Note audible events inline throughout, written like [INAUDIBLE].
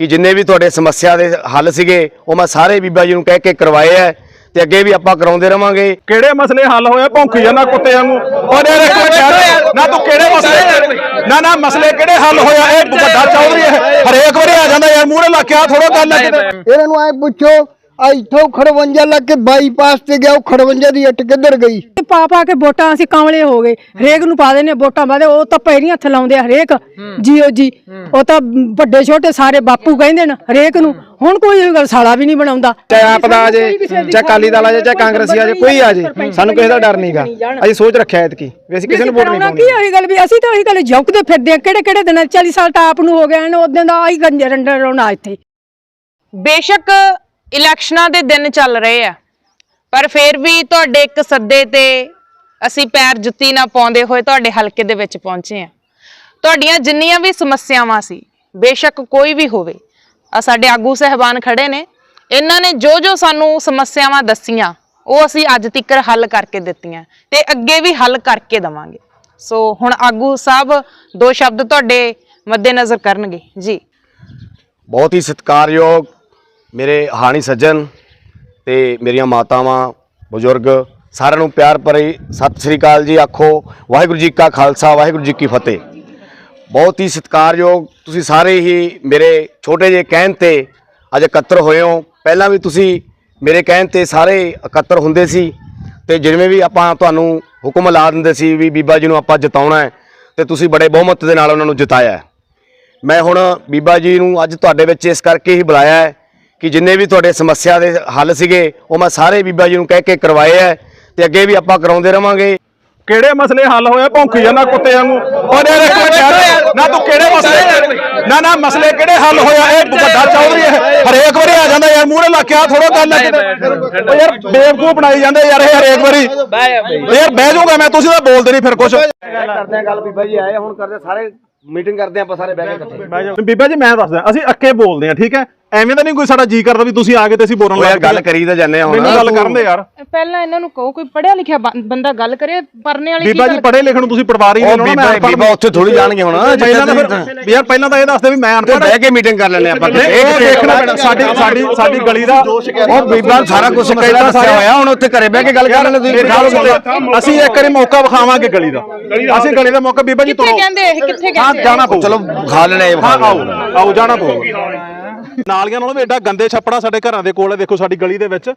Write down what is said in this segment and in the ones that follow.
ਕਿ ਜਿੰਨੇ ਵੀ ਤੁਹਾਡੇ ਸਮੱਸਿਆ ਦੇ ਹੱਲ ਸੀਗੇ ਉਹ ਮੈਂ ਸਾਰੇ ਬੀਬਾ ਜੀ ਨੂੰ ਕਹਿ ਕੇ ਕਰਵਾਏ ਐ ਤੇ ਅੱਗੇ ਵੀ ਆਪਾਂ ਕਰਾਉਂਦੇ ਰਵਾਂਗੇ। ਕਿਹੜੇ ਮਸਲੇ ਹੱਲ ਹੋਏ? ਭੌਂਕੀ ਜਾਂਦਾ ਕੁੱਤੇ ਵਾਂਗੂ ਔਰ ਇਹ ਇੱਕ ਮਿੰਟ ਯਾਰ, ਨਾ ਤੂੰ ਕਿਹੜੇ ਮਸਲੇ ਨਾ ਨਾ ਮਸਲੇ ਕਿਹੜੇ ਹੱਲ ਹੋਇਆ ਇਹ ਵੱਡਾ ਚੌਧਰੀ ਹੈ। ਹਰੇਕ ਵਾਰੀ ਆ ਜਾਂਦਾ ਯਾਰ ਮੂਹਰੇ ਲਾ ਕੇ ਆ ਥੋੜਾ ਗੱਲ ਇਹਨਾਂ ਨੂੰ ਐ ਪੁੱਛੋ ਆ ਇੱਥੋਂ ਖੜਵੰਜਾ ਲੱਗ ਕੇ ਬਾਈਪਾਸ ਤੇ ਗਿਆ ਉਹ ਖੜਵੰਜਾ ਦੀ ਇੱਟ ਕਿੱਧਰ ਗਈ? ਪਾ ਪਾ ਕੇ ਵੋਟਾਂ ਅਸੀਂ ਕਾਂਵਲੇ ਹੋ ਗਏ। ਹਰੇਕ ਨੂੰ ਪਾ ਦੇਨੇ ਵੋਟਾਂ ਪਾਦੇ ਉਹ ਤਾਂ ਪੈਰੀਂ ਹੱਥ ਲਾਉਂਦੇ ਆ ਹਰੇਕ ਜੀਓ ਜੀ। ਉਹ ਤਾਂ ਵੱਡੇ ਛੋਟੇ ਸਾਰੇ ਬਾਪੂ ਕਹਿੰਦੇ ਨੇ ਹਰੇਕ ਨੂੰ। ਹੁਣ ਕੋਈ ਇਹ ਗੱਲ ਸਾਲਾ ਵੀ ਨਹੀਂ ਬਣਾਉਂਦਾ। ਚਾਹੇ ਆਪ ਦਾ ਆ ਜੇ ਚਾਹੇ ਕਾਲੀ ਦਲ ਆ ਜੇ ਚਾਹੇ ਕਾਂਗਰਸੀ ਆ ਜੇ ਕੋਈ ਆ ਜੇ। ਸਾਨੂੰ ਕਿਸੇ ਦਾ ਡਰ ਨਹੀਂਗਾ ਅਸੀਂ ਸੋਚ ਰੱਖਿਆ ਐਤਕੀ ਵੀ ਅਸੀਂ ਕਿਸੇ ਨੂੰ ਵੋਟ ਨਹੀਂ ਪਾਉਣੀ ਕੀ ਉਹੀ ਗੱਲ ਵੀ ਅਸੀਂ ਤਾਂ ਉਹੀ ਗੱਲ ਜੌਕਦੇ ਫਿਰਦੇ ਆ ਕਿਹੜੇ ਕਿਹੜੇ ਦਿਨ 40 ਸਾਲ ਤਾਂ ਆਪ ਨੂੰ ਹੋ ਗਿਆ ਨੇ ਉਦੋਂ ਦਾ ਆਹੀ ਗੰਜੇ ਰੰਡਰ ਰੋਣਾ ਇੱਥੇ। ਬੇਸ਼ੱਕ ਇਲੈਕਸ਼ਨਾਂ ਦੇ ਦਿਨ ਚੱਲ ਰਹੇ ਆ। ਪਰ ਫਿਰ ਵੀ ਤੁਹਾਡੇ ਇੱਕ ਸੱਦੇ ਤੇ ਅਸੀਂ ਪੈਰ ਜੁੱਤੀ ਨਾ ਪਾਉਂਦੇ ਹੋਏ ਤੁਹਾਡੇ ਹਲਕੇ ਦੇ ਵਿੱਚ ਪਹੁੰਚੇ ਆ। ਤੁਹਾਡੀਆਂ ਜਿੰਨੀਆਂ ਵੀ ਸਮੱਸਿਆਵਾਂ ਸੀ, ਬੇਸ਼ੱਕ ਕੋਈ ਵੀ ਹੋਵੇ ਆ ਸਾਡੇ ਆਗੂ ਸਹਿਬਾਨ ਖੜੇ ਨੇ, ਇਹਨਾਂ ਨੇ ਜੋ ਜੋ ਸਾਨੂੰ ਸਮੱਸਿਆਵਾਂ ਦੱਸੀਆਂ, ਉਹ ਅਸੀਂ ਅੱਜ ਤੱਕ ਹੱਲ ਕਰਕੇ ਦਿੱਤੀਆਂ ਤੇ ਅੱਗੇ ਵੀ ਹੱਲ ਕਰਕੇ ਦਵਾਂਗੇ। ਸੋ ਹੁਣ ਆਗੂ ਸਾਹਿਬ, ਦੋ ਸ਼ਬਦ ਤੁਹਾਡੇ ਮੱਦੇਨਜ਼ਰ ਕਰਨਗੇ। ਜੀ। ਬਹੁਤ ਹੀ ਸਤਿਕਾਰਯੋਗ ਮੇਰੇ ਹਾਣੀ ਸੱਜਣ ਤੇ ਮੇਰੀਆਂ ਮਾਤਾਵਾਂ, ਬਜ਼ੁਰਗ, ਸਾਰਿਆਂ ਨੂੰ ਪਿਆਰ ਭਰੀ ਸਤਿ ਸ੍ਰੀ ਅਕਾਲ ਜੀ ਆਖੋ। ਵਾਹਿਗੁਰੂ ਜੀ ਕਾ ਖਾਲਸਾ, ਵਾਹਿਗੁਰੂ ਜੀ ਕੀ ਫਤਿਹ। ਬਹੁਤ ਹੀ ਸਤਿਕਾਰਯੋਗ ਤੁਸੀਂ ਸਾਰੇ ਹੀ ਮੇਰੇ ਛੋਟੇ ਜਿਹੇ ਕਹਿਣ ਤੇ ਅੱਜ ਇਕੱਤਰ ਹੋਏ ਹੋ। ਪਹਿਲਾਂ ਵੀ ਤੁਸੀਂ ਮੇਰੇ ਕਹਿਣ ਤੇ ਸਾਰੇ ਇਕੱਤਰ ਹੁੰਦੇ ਸੀ ਤੇ ਜਿਵੇਂ ਵੀ ਆਪਾਂ ਤੁਹਾਨੂੰ ਹੁਕਮ ਲਾ ਦਿੰਦੇ ਸੀ ਵੀ ਬੀਬਾ ਜੀ ਨੂੰ ਆਪਾਂ ਜਿਤਾਉਣਾ ਹੈ ਤੇ ਤੁਸੀਂ ਬੜੇ ਬਹੁਮਤ ਦੇ ਨਾਲ ਉਹਨਾਂ ਨੂੰ ਜਿਤਾਇਆ ਮੈਂ ਹੁਣ ਬੀਬਾ ਜੀ ਨੂੰ ਅੱਜ ਤੁਹਾਡੇ ਵਿੱਚ ਇਸ ਕਰਕੇ ਹੀ ਬੁਲਾਇਆ ਹੈ ਕਿ ਜਿੰਨੇ ਵੀ ਤੁਹਾਡੇ ਸਮੱਸਿਆ ਦੇ ਹੱਲ ਸੀਗੇ ਉਹ ਮੈਂ ਸਾਰੇ ਬੀਬਾ ਜੀ ਨੂੰ ਕਹਿ ਕੇ ਕਰਵਾਏ ਹੈ ਤੇ ਅੱਗੇ ਵੀ ਆਪਾਂ ਕਰਾਉਂਦੇ ਰਵਾਂਗੇ। ਕਿਹੜੇ ਮਸਲੇ ਹੱਲ ਹੋਏ? ਭੌਂਕੀ ਜਾਂਦਾ ਕੁੱਤੇ ਵਾਂਗੂ ਔਰ ਇਹ ਇੱਕ ਮਿੰਟ ਯਾਰ, ਨਾ? ਤੂੰ ਕਿਹੜੇ ਮਸਲੇ ਨਾ ਨਾ ਮਸਲੇ ਕਿਹੜੇ ਹੱਲ ਹੋਇਆ ਇਹ ਵੱਡਾ ਚੌਧਰੀ ਹੈ। ਹਰੇਕ ਵਾਰੀ ਆ ਜਾਂਦਾ ਯਾਰ ਮੂਹਰੇ ਲਾ ਕੇ ਆ ਥੋੜਾ ਗੱਲ ਹੈ ਕਿਤੇ। ਓ ਯਾਰ ਬੇਵਕੂਫ ਬਣਾਈ ਜਾਂਦੇ ਯਾਰ ਇਹ ਹਰੇਕ ਵਾਰੀ। ਯਾਰ ਬਹਿ ਜਾਊਗਾ ਮੈਂ ਤੁਸੀਂ ਤਾਂ ਬੋਲਦੇ ਨਹੀਂ ਫਿਰ ਕੁਝ ਕਰਦੇ ਆ ਗੱਲ ਬੀਬਾ ਜੀ ਆਏ ਹੁਣ ਕਰਦੇ ਸਾਰੇ ਮੀਟਿੰਗ ਕਰਦੇ ਆਪਾਂ ਸਾਰੇ ਬਹਿ ਕੇ ਇਕੱਠੇ। ਬੀਬਾ ਜੀ ਮੈਂ ਦੱਸਦਾ ਅਸੀਂ ਅੱਕੇ ਬੋਲਦੇ ਆ ਠੀਕ ਹੈ? ਐਵੇਂ ਤਾਂ ਨਹੀਂ ਕੋਈ ਸਾਡਾ ਜੀ ਕਰਦਾ ਵੀ ਤੁਸੀਂ ਆ ਕੇ ਤੇ ਅਸੀਂ ਬੋਲਣ ਉਹ ਯਾਰ ਲੱਗ ਗੱਲ ਕਰੀ ਤਾਂ ਜਾਂਦੇ ਆ ਹੁਣ। ਗੱਲ ਕਰਨ ਦੇ ਯਾਰ। ਪਹਿਲਾਂ ਇਹਨਾਂ ਨੂੰ ਕਹੋ ਕੋਈ ਪੜਿਆ ਲਿਖਿਆ ਬੰ- ਬੰਦਾ ਗੱਲ ਕਰੇ ਪਰਨੇ ਵਾਲੀ ਬੀਬਾ ਜੀ ਪੜ੍ਹੇ ਲਿਖਣ ਨੂੰ ਤੁਸੀਂ ਪਟਵਾਰੀ ਉਹ ਮੈਂ ਬੀਬਾ ਬੀਬਾ ਉੱਥੇ ਥੋੜੀ ਜਾਣਗੇ ਹੁਣ ਪਹਿਲਾਂ ਤਾਂ ਫਿਰ ਵੀ ਯਾਰ ਪਹਿਲਾਂ ਤਾਂ ਇਹ ਦੱਸਦੇ ਵੀ ਮੈਂ ਅਨਪੜ੍ਹ ਬਹਿ ਕੇ ਮੀਟਿੰਗ ਕਰ ਲੈਣੇ ਆਪਾਂ। ਨਹੀਂ, ਉਹ ਦੇਖਣਾ ਪੈਣਾ ਸਾਡੀ ਸਾਡੀ ਸਾਡੀ ਗਲੀ ਦਾ ਉਹ ਬੀਬਾ ਸਾਰਾ ਕੁਝ ਪਹਿਲਾਂ ਦੱਸਿਆ ਹੋਇਆ ਹੁਣ ਉੱਥੇ ਘਰੇ ਬਹਿ ਕੇ ਗੱਲ ਕਰ। ਲੈਣੇ ਅਸੀਂ ਇੱਕ ਵਾਰੀ ਮੌਕਾ ਵਿਖਾਵਾਂਗੇ ਗਲੀ ਦਾ। ਅਸੀਂ ਗਲੀ ਦਾ ਮੌਕਾ ਬੀਬਾ ਜੀ ਕਿੱਥੇ ਕਹਿੰਦੇ ਇਹ? ਕਿੱਥੇ ਹਾਂ ਕਹਿੰਦੇ ਜਾਣਾ ਪਊ। ਚਲੋ ਖਾ ਲੈਣੇ ਹਾਂ ਆਓ ਆਓ ਜਾਣਾ ਪਊ ਨਾਲੀਆਂ ਨਾਲੋਂ ਵੀ ਐਡਾ ਗੰਦੇ ਛੱਪੜਾ ਸਾਡੇ ਘਰਾਂ ਦੇ ਕੋਲ ਹੈ ਦੇਖੋ ਸਾਡੀ ਗਲੀ ਦੇ ਵਿੱਚ।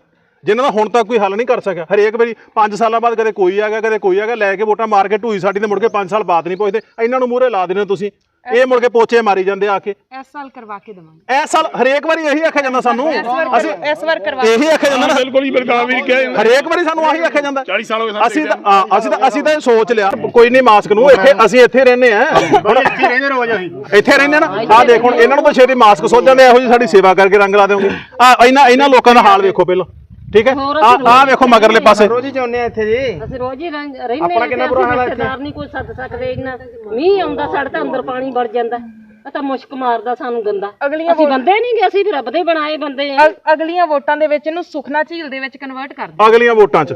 ਜਿਨ੍ਹਾਂ ਦਾ ਹੁਣ ਤੱਕ ਕੋਈ ਹੱਲ ਨਹੀਂ ਕਰ ਸਕਿਆ। ਹਰੇਕ ਵਾਰੀ 5 ਸਾਲਾਂ ਬਾਅਦ ਕਦੇ ਕੋਈ ਆ ਗਿਆ, ਕਦੇ ਕੋਈ ਆ ਗਿਆ, ਲੈ ਕੇ ਵੋਟਾਂ ਮਾਰ ਕੇ ਢੂਈ ਸਾਡੀ ਤੇ ਮੁੜ ਕੇ 5 ਸਾਲ ਬਾਅਦ ਨਹੀਂ ਪੁੱਛਦੇ। ਇਹਨਾਂ ਨੂੰ ਮੂਹਰੇ ਲਾ ਦਿੰਦੇ ਤੁਸੀਂ। ਇਹ ਮੁੜ ਕੇ ਪੋਚੇ ਮਾਰੀ ਜਾਂਦੇ ਆ ਕੇ। ਇਸ ਸਾਲ ਕਰਵਾ ਕੇ ਦਵਾਂਗੇ। ਐ ਸਾਲ ਹਰੇਕ ਵਾਰੀ ਇਹੀ ਆਖਿਆ ਜਾਂਦਾ ਸਾਨੂੰ। ਅਸੀਂ ਇਸ ਵਾਰ ਕਰਵਾ ਇਹੀ ਆਖਿਆ ਜਾਂਦਾ ਨਾ। ਬਿਲਕੁਲ ਹੀ ਬਿਲਕੁਲ ਵੀ ਕਿਹਾ। ਹਰੇਕ ਵਾਰੀ ਸਾਨੂੰ ਆਹੀ ਆਖਿਆ ਜਾਂਦਾ। 40 ਸਾਲ ਹੋ ਗਏ ਅਸੀਂ ਤਾਂ ਅਸੀਂ ਤਾਂ ਅਸੀਂ ਤਾਂ ਇਹ ਸੋਚ ਲਿਆ। ਕੋਈ ਨਹੀਂ ਮਾਸਕ ਨੂੰ ਇੱਥੇ ਅਸੀਂ ਇੱਥੇ ਰਹਿੰਦੇ ਆ। ਹੁਣ ਇੱਥੇ ਰਹਿੰਦੇ ਰੋਜ਼ ਅਸੀਂ। ਇੱਥੇ ਰਹਿੰਦੇ ਨਾ। ਆਹ ਦੇਖ ਹੁਣ ਇਹਨਾਂ ਨੂੰ ਤਾਂ ਛੇਤੀ ਮਾਸਕ ਸੋਚ ਜਾਂਦੇ ਇਹੋ ਜੀ ਸਾਡੀ ਸੇਵਾ ਕਰਕੇ ਰੰਗ ਲਾ ਦੇਵੋਗੇ ਆ ਇਹਨਾਂ ਇਹਨਾਂ ਲੋਕਾਂ ਦਾ ਹਾਲ ਵੇਖੋ ਪਹਿਲਾਂ। ਠੀਕ ਹੈ? ਆ ਆ ਵੇਖੋ ਮਗਰਲੇ ਪਾਸੇ। ਰੋਜੀ ਚਾਹੁੰਦੇ ਆ ਇੱਥੇ ਜੀ। ਅਸੀਂ ਰੋਜ਼ ਹੀ ਰਹਿੰ- ਰਹਿੰਦੇ ਨੇ ਕਿੰਨਾ ਬੁਰਾ ਹਾਲ ਹੈ ਰਿਸ਼ਤੇਦਾਰ ਨਹੀਂ ਕੋਈ ਸੱਦ ਸਕਦੇ ਇਹਨਾਂ ਮੀਂਹ ਆਉਂਦਾ ਸਾਡੇ ਤਾਂ ਅੰਦਰ ਪਾਣੀ ਵੜ ਜਾਂਦਾ। ਇਹ ਤਾਂ ਮੁਸ਼ਕ ਮਾਰਦਾ ਸਾਨੂੰ ਗੰਦਾ। ਅਗਲੀਆਂ ਅਸੀਂ ਬੰਦੇ ਨਹੀਂ ਗੇ ਅਸੀਂ ਵੀ ਰੱਬ ਦੇ ਬਣਾਏ ਬੰਦੇ ਆ। ਅਗ- ਅਗਲੀਆਂ ਵੋਟਾਂ ਦੇ ਵਿੱਚ ਇਹਨੂੰ ਸੁਖਨਾ ਝੀਲ ਦੇ ਵਿੱਚ ਕਨਵਰਟ ਕਰ ਦਿਓ। ਅਗਲੀਆਂ ਵੋਟਾਂ 'ਚ।